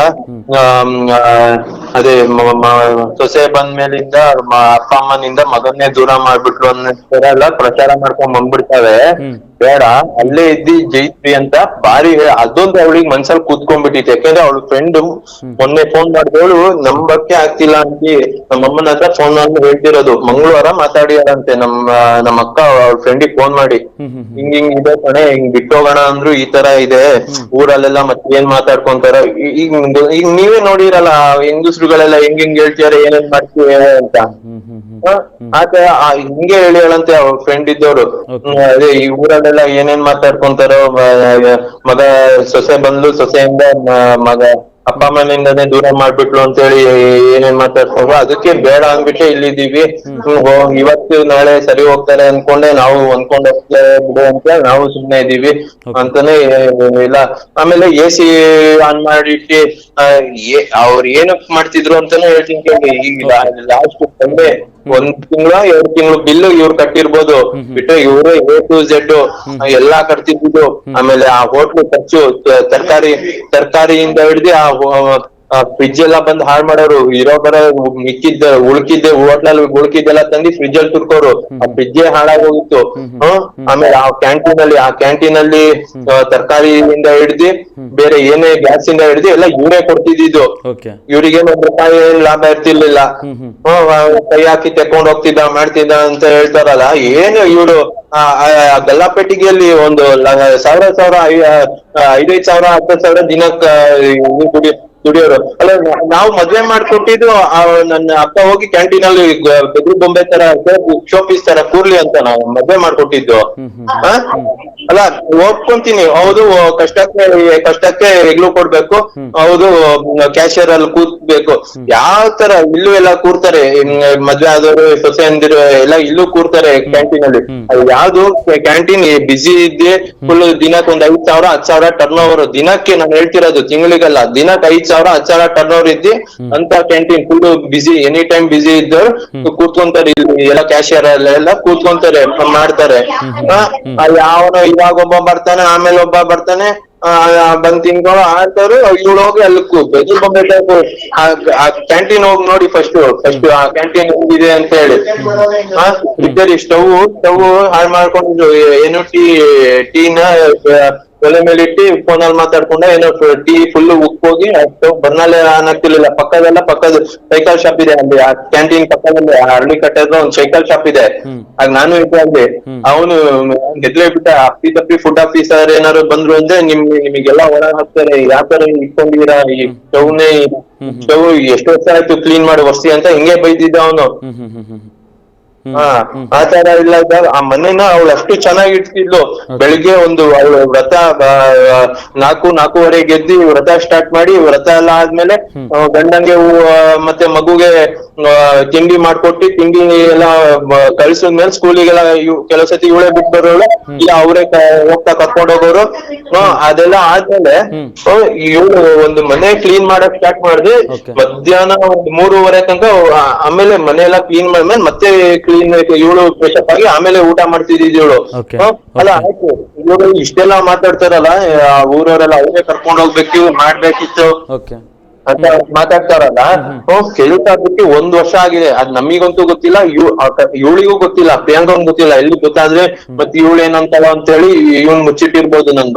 ಅದೇ ಸೊಸೆ ಬಂದ ಮೇಲಿಂದ ಅಪ್ಪ ಅಮ್ಮನಿಂದ ಮಗನ್ನೇ ದೂರ ಮಾಡ್ಬಿಟ್ರು ಅನ್ನೋ ತರ ಎಲ್ಲ ಪ್ರಚಾರ ಮಾಡ್ಕೊಂಡ್ ಬಂದ್ಬಿಡ್ತಾವೆ ಬೇಡ ಅಲ್ಲೇ ಇದ್ದಿ ಜೈತ್ರಿ ಅಂತ ಬಾರಿ ಹೇ- ಅದೊಂದು ಅವಳಿಗೆ ಮನ್ಸಲ್ಲಿ ಕೂತ್ಕೊಂಡ್ಬಿಟ್ಟಿತ್ತು. ಯಾಕಂದ್ರೆ ಅವಳ ಫ್ರೆಂಡ್ ಮೊನ್ನೆ ಫೋನ್ ಮಾಡಿದವಳು ನಂಬಕ್ಕೆ ಆಗ್ತಿಲ್ಲ ಅಂತ. ನಮ್ಮ ಅಮ್ಮನ ಹತ್ರ ಫೋನ್ ಮಾಡಿ ಹೇಳ್ತಿರೋದು. ಮಂಗಳವಾರ ಮಾತಾಡಿಯಾರಂತೆ ನಮ್ಮ ನಮ್ಮ ಅಕ್ಕ ಅವಳ ಫ್ರೆಂಡಿಗೆ ಫೋನ್ ಮಾಡಿ. ಹಿಂಗ್ ಹಿಂಗ್ ಇದೆ ಕಣೆ ಹಿಂಗ್ ಬಿಟ್ಟೋಗೋಣ ಅಂದ್ರು ಈ ತರ ಇದೆ. ಊರಲ್ಲೆಲ್ಲ ಮತ್ತೆ ಏನ್ ಮಾತಾಡ್ಕೊಂತಾರ ಈಗ ಈಗ ನೀವೇ ನೋಡಿರಲ್ಲ ಹೆಂಗಸ್ರುಗಳೆಲ್ಲ ಹೆಂಗ್ ಹೆಂಗ್ ಹೇಳ್ತಿಯಾರ ಏನೇನ್ ಮಾಡ್ತೀವಿ ಅಂತ. ಹ್ಮ್ ಹ್ಮ್ ಹ್ಮ್ ಹ? ಆತ ಆ ಹಿಂಗೆ ಹೇಳಿ ಹೇಳಂತೆ ಅವ್ರ ಫ್ರೆಂಡ್ ಇದ್ದವ್ರು ಅದೇ ಈ ಊರಲ್ಲೆಲ್ಲ ಏನೇನ್ ಮಾತಾಡ್ಕೊಂತಾರೋ ಮಗ ಸೊಸೆ ಬಂದ್ಲು ಸೊಸೆಯಿಂದ ಮಗ ಅಪ್ಪ ಅಮ್ಮನಿಂದನೇ ದೂರ ಮಾಡ್ಬಿಟ್ಲು ಅಂತೇಳಿ ಏನೇನ್ ಮಾತಾಡ್ಕೊಂಡ್ರು ಅದಕ್ಕೆ ಬೇಡ ಅಂದ್ಬಿಟ್ಟೆ ಹೋ- ಇವತ್ತು ನಾಳೆ ಸರಿ ಹೋಗ್ತಾರೆ ಅನ್ಕೊಂಡೆ ನಾವು ಅನ್ಕೊಂಡ್ ಹೋಗ್ತಾರೆ ಬಿಡು ಅಂತ ನಾವು ಸುಮ್ನೆ ಇದೀವಿ ಅಂತಾನೆ ಇಲ್ಲ. ಆಮೇಲೆ ಎ ಸಿ ಆನ್ ಮಾಡಿಟ್ಟು ಅವ್ರು ಏನಕ್ ಮಾಡ್ತಿದ್ರು ಅಂತಾನೆ ಹೇಳ್ತೀನಿ ಕೇಳಿ. ಈಗ ಲಾಸ್ಟ್ ಒಂದ್ ತಿಂಗಳ ಎರಡ್ ತಿಂಗಳು ಬಿಲ್ ಇವ್ರು ಕಟ್ಟಿರ್ಬೋದು. ಬಿಟ್ಟು ಇವ್ರು ಎ ಟು ಝೆಡ್ ಎಲ್ಲಾ ಕಟ್ತಿದ್ದು ಆಮೇಲೆ ಆ ಹೋಟ್ಲು ಖರ್ಚು ತರಕಾರಿ ತರ್ಕಾರಿಯಿಂದ ಹಿಡ್ದು ಆ ಫ್ರಿಜ್ ಎಲ್ಲ ಬಂದ್ ಹಾಳ್ ಮಾಡೋರು ಇರೋ ಬರೋ ಮಿಕ್ಕಿದ್ದ ಉಳ್ಕಿದ್ದೆ ಹೋಟ್ಲಲ್ಲಿ ಉಳ್ಕಿದ್ದೆಲ್ಲ ತಂದಿ ಫ್ರಿಜ್ ಅಲ್ಲಿ ತುರ್ಕೋರು. ಆ ಫ್ರಿಡ್ಜ್ ಹಾಳಾಗೋಗಿತ್ತು. ಆಮೇಲೆ ಆ ಕ್ಯಾಂಟೀನ್ ಅಲ್ಲಿ ಆ ಕ್ಯಾಂಟೀನ್ ಅಲ್ಲಿ ತರಕಾರಿಯಿಂದ ಹಿಡ್ದಿ ಬೇರೆ ಏನೇ ಗ್ಯಾಸ್ ಇಂದ ಹಿಡ್ದು ಎಲ್ಲ ಇವರೇ ಕೊಡ್ತಿದ್ದು ಓಕೆ. ಇವ್ರಿಗೇನು ಒಂದ್ ರೂಪಾಯಿ ಏನ್ ಲಾಭ ಇರ್ತಿರ್ಲಿಲ್ಲ. ಕೈ ಹಾಕಿ ತೆಕೊಂಡ್ ಹೋಗ್ತಿದ್ದ ಮಾಡ್ತಿದ್ದ ಅಂತ ಹೇಳ್ತಾರಲ್ಲ ಏನು ಇವ್ರು ಗಲ್ಲಾಪೆಟ್ಟಿಗೆಯಲ್ಲಿ ಒಂದು ಸಾವಿರ ಸಾವಿರ ಐದೈದ್ ಸಾವಿರ ಹತ್ತು ಸಾವಿರ ದಿನಕ್ಕ ದುಡಿಯೋರು. ಅಲ್ಲ ನಾವು ಮದ್ವೆ ಮಾಡ್ಕೊಟ್ಟಿದ್ದು ನನ್ನ ಅಪ್ಪ ಹೋಗಿ ಕ್ಯಾಂಟೀನ್ ಅಲ್ಲಿ ಬೆದ್ರು ಬೊಂಬೆ ತರ ಶೋಪೀಸ್ ತರ ಕೂರ್ಲಿ ಅಂತ ನಾವು ಮದ್ವೆ ಮಾಡ್ಕೊಟ್ಟಿದ್ದು? ಅಲ್ಲ ಒಪ್ಕೊಂತೀನಿ. ಹೌದು ಕಷ್ಟಕ್ಕೆ ಕಷ್ಟಕ್ಕೆ ಹೆಗ್ಲು ಕೊಡ್ಬೇಕು. ಹೌದು ಕ್ಯಾಶಿಯರ್ ಅಲ್ಲಿ ಕೂತ್ಬೇಕು. ಯಾವ ತರ ಇಲ್ಲೂ ಎಲ್ಲ ಕೂರ್ತಾರೆ. ಮದ್ವೆ ಆದವರು ಸೊಸೆ ಅಂದಿರು ಎಲ್ಲ ಇಲ್ಲೂ ಕೂರ್ತಾರೆ ಕ್ಯಾಂಟೀನ್ ಅಲ್ಲಿ. ಅದು ಯಾವ್ದು? ಕ್ಯಾಂಟೀನ್ ಬಿಸಿ ಇದ್ದೆ ಫುಲ್ ದಿನಕ್ಕೆ ಒಂದ್ ಐದ್ ಸಾವಿರ ಹತ್ ಸಾವಿರ ಟರ್ನ್ ಓವರ್ ದಿನಕ್ಕೆ ನಾನು ಹೇಳ್ತಿರೋದು ತಿಂಗಳಿಗಲ್ಲ ದಿನಕ್ಕೆ ಐದ್ ಸಾವಿರ ಹತ್ ಸಾವಿರ ಟರ್ನ್ ಓವರ್ ಇದ್ದಿ ಅಂತ canteen full busy any time busy ಇದ್ದವ್ರು ಕೂತ್ಕೊಂತಾರೆ ಇಲ್ಲಿ ಎಲ್ಲ ಕ್ಯಾಶಿಯರ್ ಎಲ್ಲ ಕೂತ್ಕೊಂತಾರೆ ಮಾಡ್ತಾರೆ. ಯಾವನೋ ಇವಾಗ ಒಬ್ಬ ಬರ್ತಾನೆ ಆಮೇಲೆ ಒಬ್ಬ ಬರ್ತಾನೆ ಬಂದ್ ತಿನ್ಕೊಂಡು ಆಡ್ತಾರು ಇವ್ರು ಹೋಗಿ ಅಲ್ಲಿ ಕೂತು ಬೊಂಬೆ ಟೈಪ್ ಕ್ಯಾಂಟೀನ್ ಹೋಗಿ ನೋಡಿ ಫಸ್ಟ್ ಫಸ್ಟ್ ಆ ಕ್ಯಾಂಟೀನ್ ಇದೆ ಅಂತ ಹೇಳಿ. ಇದ್ದರಿ ಸ್ಟವ್ ಸ್ಟವ್ ಹಾಳು ಮಾಡ್ಕೊಂಡು ಏನು ಟೀ ಟೀನ ಒಲೆ ಮೇಲೆ ಇಟ್ಟು ಫೋನ್ ಅಲ್ಲಿ ಮಾತಾಡ್ಕೊಂಡೆ ಏನೋ ಟೀ ಫುಲ್ ಉಕ್ಕೋಗಿ ಅಷ್ಟು ಬರ್ನಲ್ಲೇ ಆನ್ ಆಗ್ತಿರ್ಲಿಲ್ಲ ಪಕ್ಕದಲ್ಲ ಪಕ್ಕದ ಸೈಕಲ್ ಶಾಪ್ ಇದೆ ಅಲ್ಲಿ ಆ ಕ್ಯಾಂಟೀನ್ ಪಕ್ಕದಲ್ಲಿ ಆ ಕಟ್ಟೆ ಕಟ್ಟದ ಒಂದ್ ಸೈಕಲ್ ಶಾಪ್ ಇದೆ. ಆಗ ನಾನು ಇದ್ದೆ ಅಲ್ಲಿ. ಅವನು ಗೆದ್ಲೆ ಬಿಟ್ಟ ಅಪ್ಪಿ ತಪ್ಪಿ ಫುಡ್ ಆಫೀಸರ್ ಏನಾದ್ರು ಬಂದ್ರು ಅಂದ್ರೆ ನಿಮ್ ನಿಮಗೆಲ್ಲ ಹೊರ ಹಾಕ್ತಾರೆ. ಯಾವ ತರ ಇಟ್ಕೊಂಡಿದೀರಾ ಈ ಸ್ಟವ್ನೇ ಸ್ಟವ್ ಎಷ್ಟು ವರ್ಷ ಆಯ್ತು ಕ್ಲೀನ್ ಮಾಡಿ ಒರ್ಸಿ ಅಂತ ಹಿಂಗೆ ಬೈದಿದ್ದ ಅವನು. ಹಾ ಆ ತರ ಇಲ್ಲ ಇದ್ದಾಗ ಆ ಮನೆನ ಅವ್ಳು ಅಷ್ಟು ಚೆನ್ನಾಗಿ ಇಟ್ತಿದ್ಲು. ಬೆಳಿಗ್ಗೆ ಒಂದು ಅವಳು ವ್ರತ ನಾಲ್ಕು ನಾಲ್ಕೂವರೆ ಗೆದ್ದಿ ವ್ರತ ಸ್ಟಾರ್ಟ್ ಮಾಡಿ ವ್ರತ ಎಲ್ಲ ಆದ್ಮೇಲೆ ಗಂಡಂಗೆ ಹೂ- ಮತ್ತೆ ಮಗುಗೆ ತಿಂಡಿ ಮಾಡ್ಕೊಟ್ಟು ತಿಂಡಿ ಎಲ್ಲ ಕಳ್ಸಿದ್ಮೇಲೆ ಸ್ಕೂಲಿಗೆಲ್ಲ ಕೆಲವು ಸತಿ ಇವಳೇ ಬಿಟ್ಟು ಬರೋಳು. ಇಲ್ಲ ಅವರೇ ಹೋಗ್ತಾ ಕರ್ಕೊಂಡು ಹೋಗೋರು ಅದೆಲ್ಲ ಆದ್ಮೇಲೆ ಇವಳು ಒಂದು ಮನೆ ಕ್ಲೀನ್ ಮಾಡಕ್ ಸ್ಟಾರ್ಟ್ ಮಾಡಿದ್ವಿ ಮಧ್ಯಾಹ್ನ ಒಂದು ಮೂರುವರೆ ತನಕ ಆಮೇಲೆ ಮನೆ ಎಲ್ಲ ಕ್ಲೀನ್ ಮಾಡಿದ್ಮೇಲೆ ಮತ್ತೆ ಕ್ಲೀನ್ ಇವಳು ಫ್ರೆಶಪ್ ಆಗಿ ಆಮೇಲೆ ಊಟ ಮಾಡ್ತಿದ್ದಿದ್ದು ಇವಳು. ಅಲ್ಲ ಆಯ್ತು. ಇವಳು ಇಷ್ಟೆಲ್ಲ ಮಾತಾಡ್ತಾರಲ್ಲ ಊರವರೆಲ್ಲ ಅವರೇ ಕರ್ಕೊಂಡು ಹೋಗ್ಬೇಕು ಮಾಡ್ಬೇಕಿತ್ತು ಅಂತ ಮಾತಾಡ್ತಾರಲ್ಲ ಕೇಳ್ತಾ ಬಿಟ್ಟು ಒಂದ್ ವರ್ಷ ಆಗಿದೆ. ಅದ್ ನಮಿಗಂತೂ ಗೊತ್ತಿಲ್ಲ ಇವಳಿಗೂ ಗೊತ್ತಿಲ್ಲ ಪ್ರಿಯಾಂಕಂಗ್ ಗೊತ್ತಿಲ್ಲ. ಎಲ್ಲಿ ಗೊತ್ತಾದ್ರೆ ಮತ್ ಇವಳು ಏನಂತಾಳ ಅಂತ ಹೇಳಿ ಇವನ್ ಮುಚ್ಚಿಟ್ಟಿರ್ಬೋದು ನನ್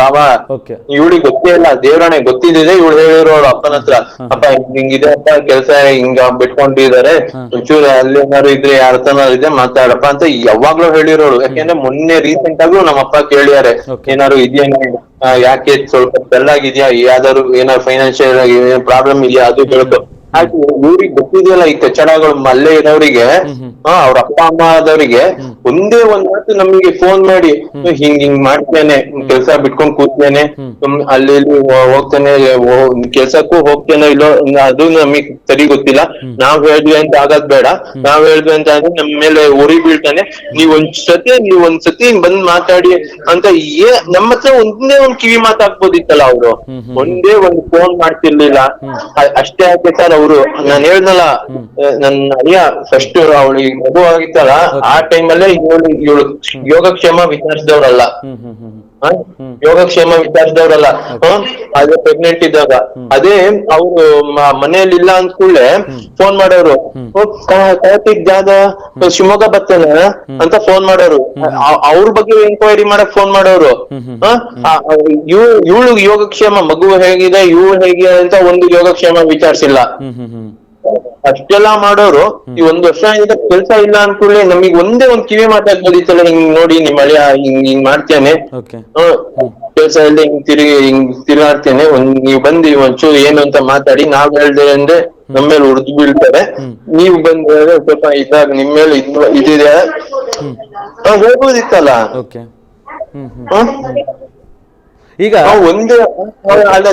ಓಕೆ. ಇವಳಿಗೆ ಗೊತ್ತೇ ಇಲ್ಲ ದೇವ್ರಣೆ ಗೊತ್ತಿದ್ದಿದೆ ಇವಳು ಹೇಳಿರೋಳು ಅಪ್ಪನ ಹತ್ರ. ಅಪ್ಪ ಹಿಂಗ್ ಹಿಂಗಿದೆ ಅಪ್ಪ ಕೆಲ್ಸ ಹಿಂಗ ಬಿಟ್ಕೊಂಡಿದ್ದಾರೆ. ಒಂಚೂರು ಅಲ್ಲಿ ಏನಾರು ಇದ್ರೆ ಯಾರ ಹತ್ರನಾರು ಇದೆ ಮಾತಾಡಪ್ಪ ಅಂತ ಯಾವಾಗ್ಲೂ ಹೇಳಿರೋಳು ಯಾಕೆಂದ್ರೆ ಮೊನ್ನೆ ರೀಸೆಂಟ್ ಆಗೂ ನಮ್ಮ ಅಪ್ಪ ಕೇಳಿದಾರೆ Okay. ಏನಾರು ಇದೆಯೇನು ಆ, ಯಾಕೆ ಸ್ವಲ್ಪ ಬೆಳ್ಳಾಗಿದ್ಯಾ ಯಾವ್ದಾದ್ರು ಏನಾದ್ರು ಫೈನಾನ್ಶಿಯಲ್ ಆಗಿ ಪ್ರಾಬ್ಲಮ್ ಇದೆಯಾ? ಅದು ಕೇಳ್ತು ಆಯ್ತು ಇವ್ರಿಗೆ ಗೊತ್ತಿದೆಯಲ್ಲ ಈ ಕಚ್ಚಡಗಳು ಅಲ್ಲೇ ಇರೋರಿಗೆ ಹಾ ಅವ್ರ ಅಪ್ಪ ಅಮ್ಮ ಆದವರಿಗೆ ಒಂದೇ ಒಂದ್ ಮಾತು ನಮಗೆ ಫೋನ್ ಮಾಡಿ ಹಿಂಗ್ ಹಿಂಗ್ ಮಾಡ್ತೇನೆ ಕೆಲ್ಸ ಬಿಟ್ಕೊಂಡ್ ಕೂತೇನೆ ಅಲ್ಲಿ ಹೋಗ್ತೇನೆ ಕೆಲ್ಸಕ್ಕೂ ಹೋಗ್ತೇನೆ ಇಲ್ಲೋ ಅದು ನಮಗ್ ಸರಿ ಗೊತ್ತಿಲ್ಲ. ನಾವ್ ಹೇಳ್ದ್ವಿ ಅಂತ ಆಗದ್ ಬೇಡ. ನಾವ್ ಹೇಳ್ದ್ವಿ ಅಂತ ಅಂದ್ರೆ ನಮ್ ಮೇಲೆ ಉರಿ ಬೀಳ್ತಾನೆ. ನೀವ್ ಒಂದ್ ಸತಿ ನೀವ್ ಒಂದ್ ಸತಿ ಬಂದ್ ಮಾತಾಡಿ ಅಂತ ಏ ನಮ್ಮ ಹತ್ರ ಒಂದೇ ಒಂದ್ ಕಿವಿ ಮಾತಾಡ್ಬೋದಿತ್ತಲ್ಲ ಅವ್ರು. ಒಂದೇ ಒಂದ್ ಫೋನ್ ಮಾಡ್ತಿರ್ಲಿಲ್ಲ. ಅಷ್ಟೇ ಯಾಕೆ ಸರ್ ಅವ್ರು. ನಾನ್ ಹೇಳ್ದಲ್ಲ ನನ್ನ ಅಳಿಯ ಫಸ್ಟ್ ಅವಳಿಗೆ ಮಗು ಆಗಿತ್ತಲ್ಲ ಆ ಟೈಮಲ್ಲೇ ಇವಳು ಇವಳು ಯೋಗಕ್ಷೇಮ ವಿಚಾರಿಸಿದವ್ರಲ್ಲ. ಯೋಗಕ್ಷೇಮ ವಿಚಾರಿಸಿದವ್ರಲ್ಲ. ಅದೇ ಪ್ರೆಗ್ನೆಂಟ್ ಇದ್ದಾಗ. ಅದೇ ಅವ್ರು ಮನೆಯಲ್ಲಿ ಇಲ್ಲ ಅಂದ ಕೂಡಲೇ ಫೋನ್ ಮಾಡೋರು. "ಓ, ಕಾ- ಕಾರ್ತಿಕ್ ಜಾದ ಶಿವಮೊಗ್ಗ ಬರ್ತಾನೆ ಅಂತ ಫೋನ್ ಮಾಡೋರು. ಅವ್ರ ಬಗ್ಗೆ ಎಂಕ್ವೈರಿ ಮಾಡಕ್ ಫೋನ್ ಮಾಡೋರು. ಇವಳು ಯೋಗಕ್ಷೇಮ ಮಗು ಹೇಗಿದೆ ಇವಳು ಹೇಗಿದೆ ಅಂತ ಒಂದು ಯೋಗಕ್ಷೇಮ ವಿಚಾರಿಸಿಲ್ಲ. ಅಷ್ಟೆಲ್ಲಾ ಮಾಡೋರು ಈ ಒಂದ್ ವರ್ಷ ಇಂದ ಕೆಲ್ಸ ಇಲ್ಲ ಅನ್ಕೊಳ್ಳಿ ನಮಗ್ ಒಂದೇ ಒಂದ್ ಕಿವಿ ಮಾತಾಡ್ಬೋದಿತ್ತಲ್ಲ ಹಿಂಗ್ ನೋಡಿ ನಿಮ್ ಅಳಿಯ ಹಿಂಗ್ ಹಿಂಗ್ ಮಾಡ್ತೇನೆ. ಕೆಲ್ಸ ಇಲ್ಲ ಇಲ್ಲದೆ ಹಿಂಗ್ ತಿರುಗಿ ಹಿಂಗ್ ತಿರುಗಾಡ್ತೇನೆ. ಒಂದ್ ನೀವ್ ಬಂದಿ ಒಂಚೂರು ಏನು ಅಂತ ಮಾತಾಡಿ ನಾವ್ ಹೇಳ್ದೆ ಅಂದ್ರೆ ನಮ್ಮ ಮೇಲೆ ಉರ್ದು ಬೀಳ್ತಾರೆ. ನೀವ್ ಬಂದ್ರೆ ಸ್ವಲ್ಪ ಇದಾಗ ನಿಮ್ ಮೇಲೆ ಇದ್ ಇದಿದೆ. ನಾವ್ ಹೇಳ್ಬೋದಿತ್ತಲ್ಲ ಓಕೆ ಹ್ಮ್ ಹ್ಮ್ ಹ್ಮ್? ಈಗ ಒಂದು ಅಲ್ಲ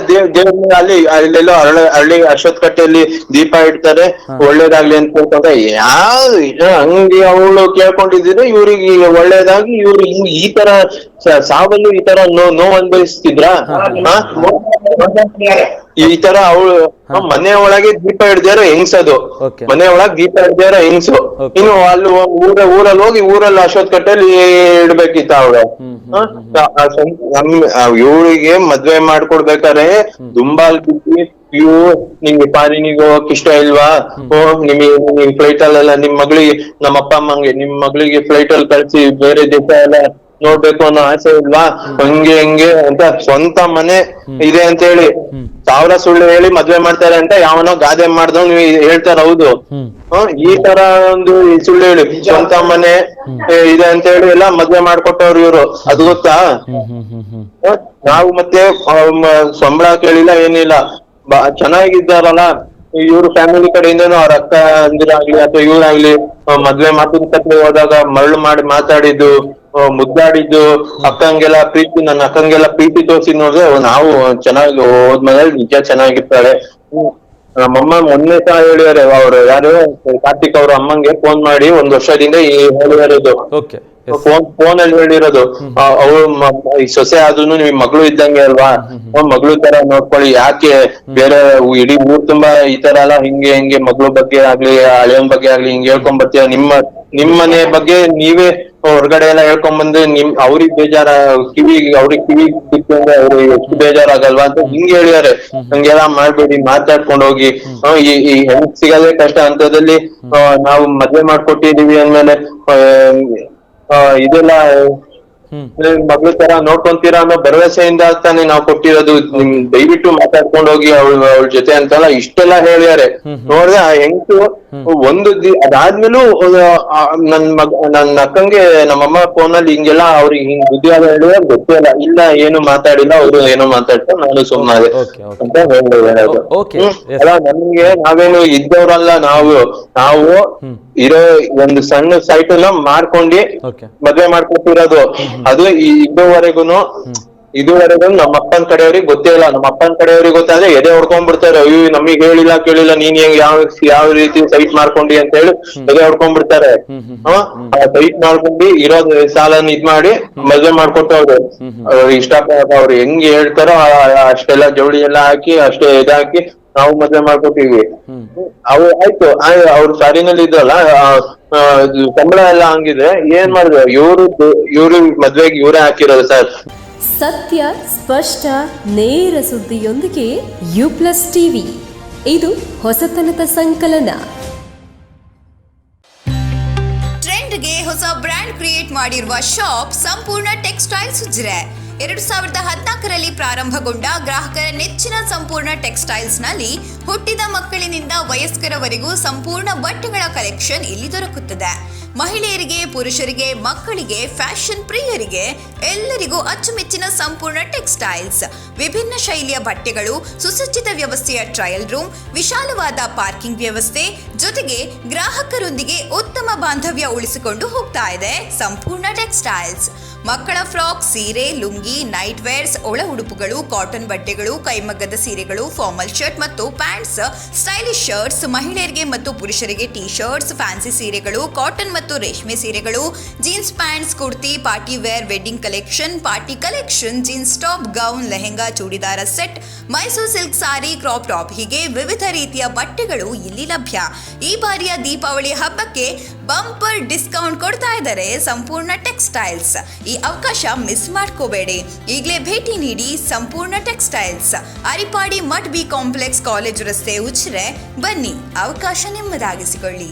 ಅಲ್ಲೆಲ್ಲೋ ಅರಳ ಹಳ್ಳಿ ಅಶ್ವತ್ ಕಟ್ಟೆಯಲ್ಲಿ ದೀಪ ಇಡ್ತಾರೆ. ಒಳ್ಳೇದಾಗ್ಲಿ ಅಂತ ಕೇಳ್ಕೊಂಡ ಯಾವ ಹಂಗೆ ಅವಳು ಕೇಳ್ಕೊಂಡಿದ್ರೆ ಇವ್ರಿಗೆ ಒಳ್ಳೇದಾಗಿ ಇವ್ರು ಈ ತರ ಸಾವಲ್ಲಿ ಈ ತರ ನೋ ನೋ ಅನ್ಭವಿಸ್ತಿದ್ರ? ಈ ತರ ಅವಳು ಮನೆ ಒಳಗೆ ದೀಪ ಹಿಡ್ದ್ಯಾರ ಹೆಂಗ್ಸದು. ಮನೆ ಒಳಗ್ ದೀಪ ಹಿಡ್ದ್ಯಾರ ಹೆಂಗ್ಸು. ಇನ್ನು ಅಲ್ಲಿ ಊರ ಊರಲ್ಲಿ ಹೋಗಿ ಊರಲ್ಲಿ ಅಶೋತ್ ಕಟ್ಟೆಯಲ್ಲಿ ಇಡ್ಬೇಕಿತ್ತ ಅವಳು? ಇವಳಿಗೆ ಮದ್ವೆ ಮಾಡ್ಕೊಡ್ಬೇಕಾರೆ ದುಂಬಾಲ್ ಬಿದ್ದಿ ಇವು ನಿಮ್ಗೆ ಪಾರಿನಿಗೆ ಹೋಗಕ್ ಇಷ್ಟ ಇಲ್ವಾ? ಓ ನಿಮಗೆ ನಿಮ್ ಫ್ಲೈಟ್ ಅಲ್ಲೆಲ್ಲ ನಿಮ್ ಮಗಳಿಗೆ ನಮ್ಮ ಅಪ್ಪ ಅಮ್ಮಂಗೆ ನಿಮ್ ಮಗಳಿಗೆ ಫ್ಲೈಟ್ ಅಲ್ಲಿ ಕಳ್ಸಿ ಬೇರೆ ದೇಶ ಎಲ್ಲ ನೋಡ್ಬೇಕು ಅನ್ನೋ ಆಸೆ ಇಲ್ವಾ? ಹಂಗೆ ಹಂಗೆ ಅಂತ ಸ್ವಂತ ಮನೆ ಇದೆ ಅಂತ ಹೇಳಿ ಸಾವಿರ ಸುಳ್ಳು ಹೇಳಿ ಮದ್ವೆ ಮಾಡ್ತಾರೆ ಅಂತ ಯಾವನೋ ಗಾದೆ ಮಾಡ್ದವ್ ನೀವು ಹೇಳ್ತಾರ ಹೌದು. ಈ ತರ ಒಂದು ಸುಳ್ಳು ಹೇಳಿ. ಸ್ವಂತ ಮನೆ ಇದೆ ಅಂತ ಹೇಳಿ ಎಲ್ಲ ಮದ್ವೆ ಮಾಡ್ಕೊಟ್ಟವ್ರು ಇವ್ರು. ಅದು ಗೊತ್ತಾ? ನಾವು ಮತ್ತೆ ಸಂಬಳ ಕೇಳಿಲ್ಲ ಏನಿಲ್ಲ. ಬಾ ಚೆನ್ನಾಗಿದ್ದಾರಲ್ಲ. ಇವ್ರ ಫ್ಯಾಮಿಲಿ ಕಡೆಯಿಂದನೂ ಅವ್ರ ಅಕ್ಕ ಅಂದಿರಾಗ್ಲಿ ಅಥವಾ ಇವ್ರಾಗ್ಲಿ ಮದ್ವೆ ಮಾತಿನ ಕತ್ಲೆ ಹೋದಾಗ ಮರಳು ಮಾಡಿ ಮಾತಾಡಿದ್ದು ಮುದ್ದಾಡಿದ್ದು, ಅಕ್ಕಂಗೆಲ್ಲ ಪ್ರೀತಿ, ನನ್ನ ಅಕ್ಕಂಗೆಲ್ಲ ಪ್ರೀತಿ ತೋರಿಸಿ ನೋಡಿದ್ರೆ ನಾವು ಚೆನ್ನಾಗಿ ಹೋದ್ಮೇಲೆ ನಿಜ ಚೆನ್ನಾಗಿರ್ತಾಳೆ. ನಮ್ಮಮ್ಮ ಮೊನ್ನೆ ಸಹ ಹೇಳಿದಾರೆ, ಅವ್ರು ಯಾರು, ಕಾರ್ತಿಕ್ ಅವ್ರ ಅಮ್ಮಂಗೆ ಫೋನ್ ಮಾಡಿ ಒಂದ್ ವರ್ಷದಿಂದ ಈ ಹೇಳಿದಾರೆ ಇದು. ಫೋನ್ ಫೋನ್ ಅಲ್ಲಿ ಹೇಳಿರೋದು ಅವ್ರು ಈ ಸೊಸೆ ಆದ್ರೂ ನಿಮ್ ಮಗಳು ಇದ್ದಂಗೆ ಅಲ್ವಾ? ಮಗಳು ತರ ನೋಡ್ಕೊಳ್ಳಿ ಯಾಕೆ ಬೇರೆ ಇಡೀ ಊರ್ ತುಂಬಾ ಈ ತರ ಎಲ್ಲ ಹಿಂಗೆ ಹಿಂಗೆ ಮಗಳು ಬಗ್ಗೆ ಆಗ್ಲಿ ಹಳೆಯನ್ ಬಗ್ಗೆ ಆಗ್ಲಿ ಹಿಂಗೆ ಹೇಳ್ಕೊಂಡ್ ಬರ್ತೀರ ನಿಮ್ಮ ನಿಮ್ ಮನೆ ಬಗ್ಗೆ ನೀವೇ ಹೊರಗಡೆ ಎಲ್ಲ ಹೇಳ್ಕೊಂಡ್ ಬಂದು ನಿಮ್ ಅವ್ರಿಗೆ ಬೇಜಾರ ಕಿವಿ ಅವ್ರಿಗೆ ಕಿವಿ ಬಿಟ್ಟಂದ್ರೆ ಅವ್ರಿಗೆ ಎಷ್ಟು ಬೇಜಾರಾಗಲ್ವಾ ಅಂತ ಹಿಂಗ್ ಹೇಳಿದಾರೆ. ಹಂಗೆಲ್ಲ ಮಾಡ್ಬೇಡಿ ಮಾತಾಡ್ಕೊಂಡ್ ಹೋಗಿ. ಈ ಹೆಣ್ ಸಿಗೋದೇ ಕಷ್ಟ ಅಂತದಲ್ಲಿ ನಾವು ಮದ್ವೆ ಮಾಡ್ಕೊಟ್ಟಿದೀವಿ ಅಂದ್ಮೇಲೆ ಇದೆಲ್ಲ ಮಗ್ಳ ತರ ನೋಡ್ಕೊಂತೀರಾ ಅನ್ನೋ ಭರವಸೆಯಿಂದ ತಾನೇ ನಾವು ಕೊಟ್ಟಿರೋದು. ನಿಮ್ ದಯವಿಟ್ಟು ಮಾತಾಡ್ಕೊಂಡು ಹೋಗಿ ಅವಳ ಅವಳ ಜೊತೆ ಅಂತೆಲ್ಲ ಇಷ್ಟೆಲ್ಲ ಹೇಳ್ಯಾರೆ ನೋಡ್ದೆ ಆ ಹೆಂಗ್ಸು ಒಂದು ದಿ- ಅದಾದ್ಮೇಲೂ ನನ್ ಮಗ ನನ್ನ ಅಕ್ಕಂಗೆ ನಮ್ಮಮ್ಮ ಫೋನ್ ಅಲ್ಲಿ ಹಿಂಗೆಲ್ಲ ಅವ್ರಿಗೆ ಹಿಂಗ್ ಬುದ್ಧಿ ಆದ ಹೇಳಿದ್ರೆ ಗೊತ್ತಿಲ್ಲ ಇಲ್ಲ. ಏನು ಮಾತಾಡಿಲ್ಲ ಅವರು ಏನೋ ಮಾತಾಡ್ತಾರೆ ನಾನು ಸುಮ್ಮನೆ ಅಂತ ಅದು. ಅಲ್ಲ ನಮ್ಗೆ ನಾವೇನು ಇದ್ದವ್ರಲ್ಲ ನಾವು ನಾವು ಇರೋ ಒಂದು ಸಣ್ಣ ಸೈಟ್ನ ಮಾಡ್ಕೊಂಡಿ ಮದ್ವೆ ಮಾಡ್ಕೊತಿರೋದು. ಅದು ಇದ್ದವರೆಗೂನು ಇದುವರೆಗೂ ನಮ್ಮ ಅಪ್ಪನ ಕಡೆಯವ್ರಿಗೆ ಗೊತ್ತೇ ಇಲ್ಲ. ನಮ್ಮ ಅಪ್ಪನ ಕಡೆಯವ್ರಿಗೆ ಗೊತ್ತಾದ್ರೆ ಎದೆ ಹೊಡ್ಕೊಂಡ್ಬಿಡ್ತಾರೆ. ಅಯ್ಯೋ ನಮಗೆ ಹೇಳಿಲ್ಲ ಕೇಳಿಲ್ಲ ನೀನ್ ಹೆಂಗ್ ಯಾವ ಯಾವ ರೀತಿ ಸೈಟ್ ಮಾಡ್ಕೊಂಡಿ ಅಂತ ಹೇಳಿ ಎದೆ ಹೊಡ್ಕೊಂಡ್ಬಿಡ್ತಾರೆ. ಸೈಟ್ ಮಾಡ್ಕೊಂಡು ಇರೋ ಸಾಲನ್ ಇದ್ ಮಾಡಿ ಮದ್ವೆ ಮಾಡ್ಕೊಟ್ಟವ್ರು ಅವ್ರು. ಇಷ್ಟಪಡ ಅವ್ರು ಹೆಂಗ್ ಹೇಳ್ತಾರೋ ಆ- ಆ- ಅಷ್ಟೆಲ್ಲ ಜೋಡಿ ಎಲ್ಲ ಹಾಕಿ ಅಷ್ಟೇ ಇದಾಕಿ ನಾವು ಮದ್ವೆ ಮಾಡ್ಕೊತೀವಿ. ಅವು ಆಯ್ತು. ಅವ್ರ ಅವ್ರು ಸಾರಿನಲ್ಲಿ ಇದ್ರಲ್ಲ ಆ, ಆ, ಇದು ಸಂಬಳ ಎಲ್ಲ ಹಂಗಿದೆ. ಏನ್ ಮಾಡಿದ್ರು? ಇವ್ರು ಇವ್ರು ಮದ್ವೆಗೆ ಇವರೇ ಹಾಕಿರೋದು ಸರ್. ಸತ್ಯ, ಸ್ಪಷ್ಟ, ನೇರ ಸುದ್ದಿಯೊಂದಿಗೆ ಯು ಪ್ಲಸ್ ಟಿವಿ. ಇದು ಹೊಸತನದ ಸಂಕಲನ. ಟ್ರೆಂಡ್ಗೆ ಹೊಸ ಬ್ರ್ಯಾಂಡ್ ಕ್ರಿಯೇಟ್ ಮಾಡಿರುವ ಶಾಪ್ ಸಂಪೂರ್ಣ ಟೆಕ್ಸ್ಟೈಲ್ಸ್ ಉಜಿರೆ ಎರಡು ಸಾವಿರದ ಹದಿನಾಲ್ಕರಲ್ಲಿ ಪ್ರಾರಂಭಗೊಂಡ ಗ್ರಾಹಕರ ನೆಚ್ಚಿನ ಸಂಪೂರ್ಣ ಟೆಕ್ಸ್ಟೈಲ್ಸ್ನಲ್ಲಿ ಹುಟ್ಟಿದ ಮಕ್ಕಳಿನಿಂದ ವಯಸ್ಕರವರೆಗೂ ಸಂಪೂರ್ಣ ಬಟ್ಟೆಗಳ ಕಲೆಕ್ಷನ್ ಇಲ್ಲಿ ದೊರಕುತ್ತದೆ. ಮಹಿಳೆಯರಿಗೆ, ಪುರುಷರಿಗೆ, ಮಕ್ಕಳಿಗೆ, ಫ್ಯಾಷನ್ ಪ್ರಿಯರಿಗೆ ಎಲ್ಲರಿಗೂ ಅಚ್ಚುಮೆಚ್ಚಿನ ಸಂಪೂರ್ಣ ಟೆಕ್ಸ್ಟೈಲ್ಸ್. ವಿಭಿನ್ನ ಶೈಲಿಯ ಬಟ್ಟೆಗಳು, ಸುಸಜ್ಜಿತ ವ್ಯವಸ್ಥೆಯ ಟ್ರಯಲ್ ರೂಮ್, ವಿಶಾಲವಾದ ಪಾರ್ಕಿಂಗ್ ವ್ಯವಸ್ಥೆ ಜೊತೆಗೆ ಗ್ರಾಹಕರೊಂದಿಗೆ ಉತ್ತಮ ಬಾಂಧವ್ಯ ಉಳಿಸಿಕೊಂಡು ಹೋಗ್ತಾ ಇದೆ ಸಂಪೂರ್ಣ ಟೆಕ್ಸ್ಟೈಲ್ಸ್. ಮಕ್ಕಳ ಫ್ರಾಕ್, ಸೀರೆ, ಲುಂಗಿ ನೈಟ್ ವೇರ್ಸ್ ಒಳ ಉಡುಪುಗಳು, ಕಾಟನ್ ಬಟ್ಟೆಗಳು, ಕೈಮಗ್ಗದ ಸೀರೆಗಳು, ಫಾರ್ಮಲ್ ಶರ್ಟ್ ಮತ್ತು ಪ್ಯಾಂಟ್ಸ್, ಸ್ಟೈಲಿಶ್ ಶರ್ಟ್ಸ್, ಮಹಿಳೆಯರಿಗೆ ಮತ್ತು ಪುರುಷರಿಗೆ ಟಿ ಶರ್ಟ್ಸ್ ಫ್ಯಾನ್ಸಿ ಸೀರೆಗಳು, ಕಾಟನ್ ಮತ್ತು ರೇಷ್ಮೆ ಸೀರೆಗಳು, jeans pants, kurti, party wear, wedding collection, party collection, jeans top, gown, lehenga, churidar set, Mysuru silk sari, crop top ಹೀಗೆ ವಿವಿಧ ರೀತಿಯ ಬಟ್ಟೆಗಳು ಇಲ್ಲಿ ಲಭ್ಯ. ಈ ಬಾರಿಯ ದೀಪಾವಳಿ ಹಬ್ಬಕ್ಕೆ ಬಂಪರ್ ಡಿಸ್ಕೌಂಟ್ ಕೊಡ್ತಾ ಇದ್ದಾರೆ ಸಂಪೂರ್ಣ ಟೆಕ್ಸ್ಟೈಲ್ಸ್. ಈ ಅವಕಾಶ ಮಿಸ್ ಮಾಡ್ಕೋಬೇಡಿ. ಈಗಲೇ ಭೇಟಿ ನೀಡಿ Sampoorna Textiles. Aripadi Mutt B complex college ರಸ್ತೆ ಉಚ್ರೆ ಬನ್ನಿ. ಅವಕಾಶ ನಿಮ್ಮದಾಗಿಸಿಕೊಳ್ಳಿ.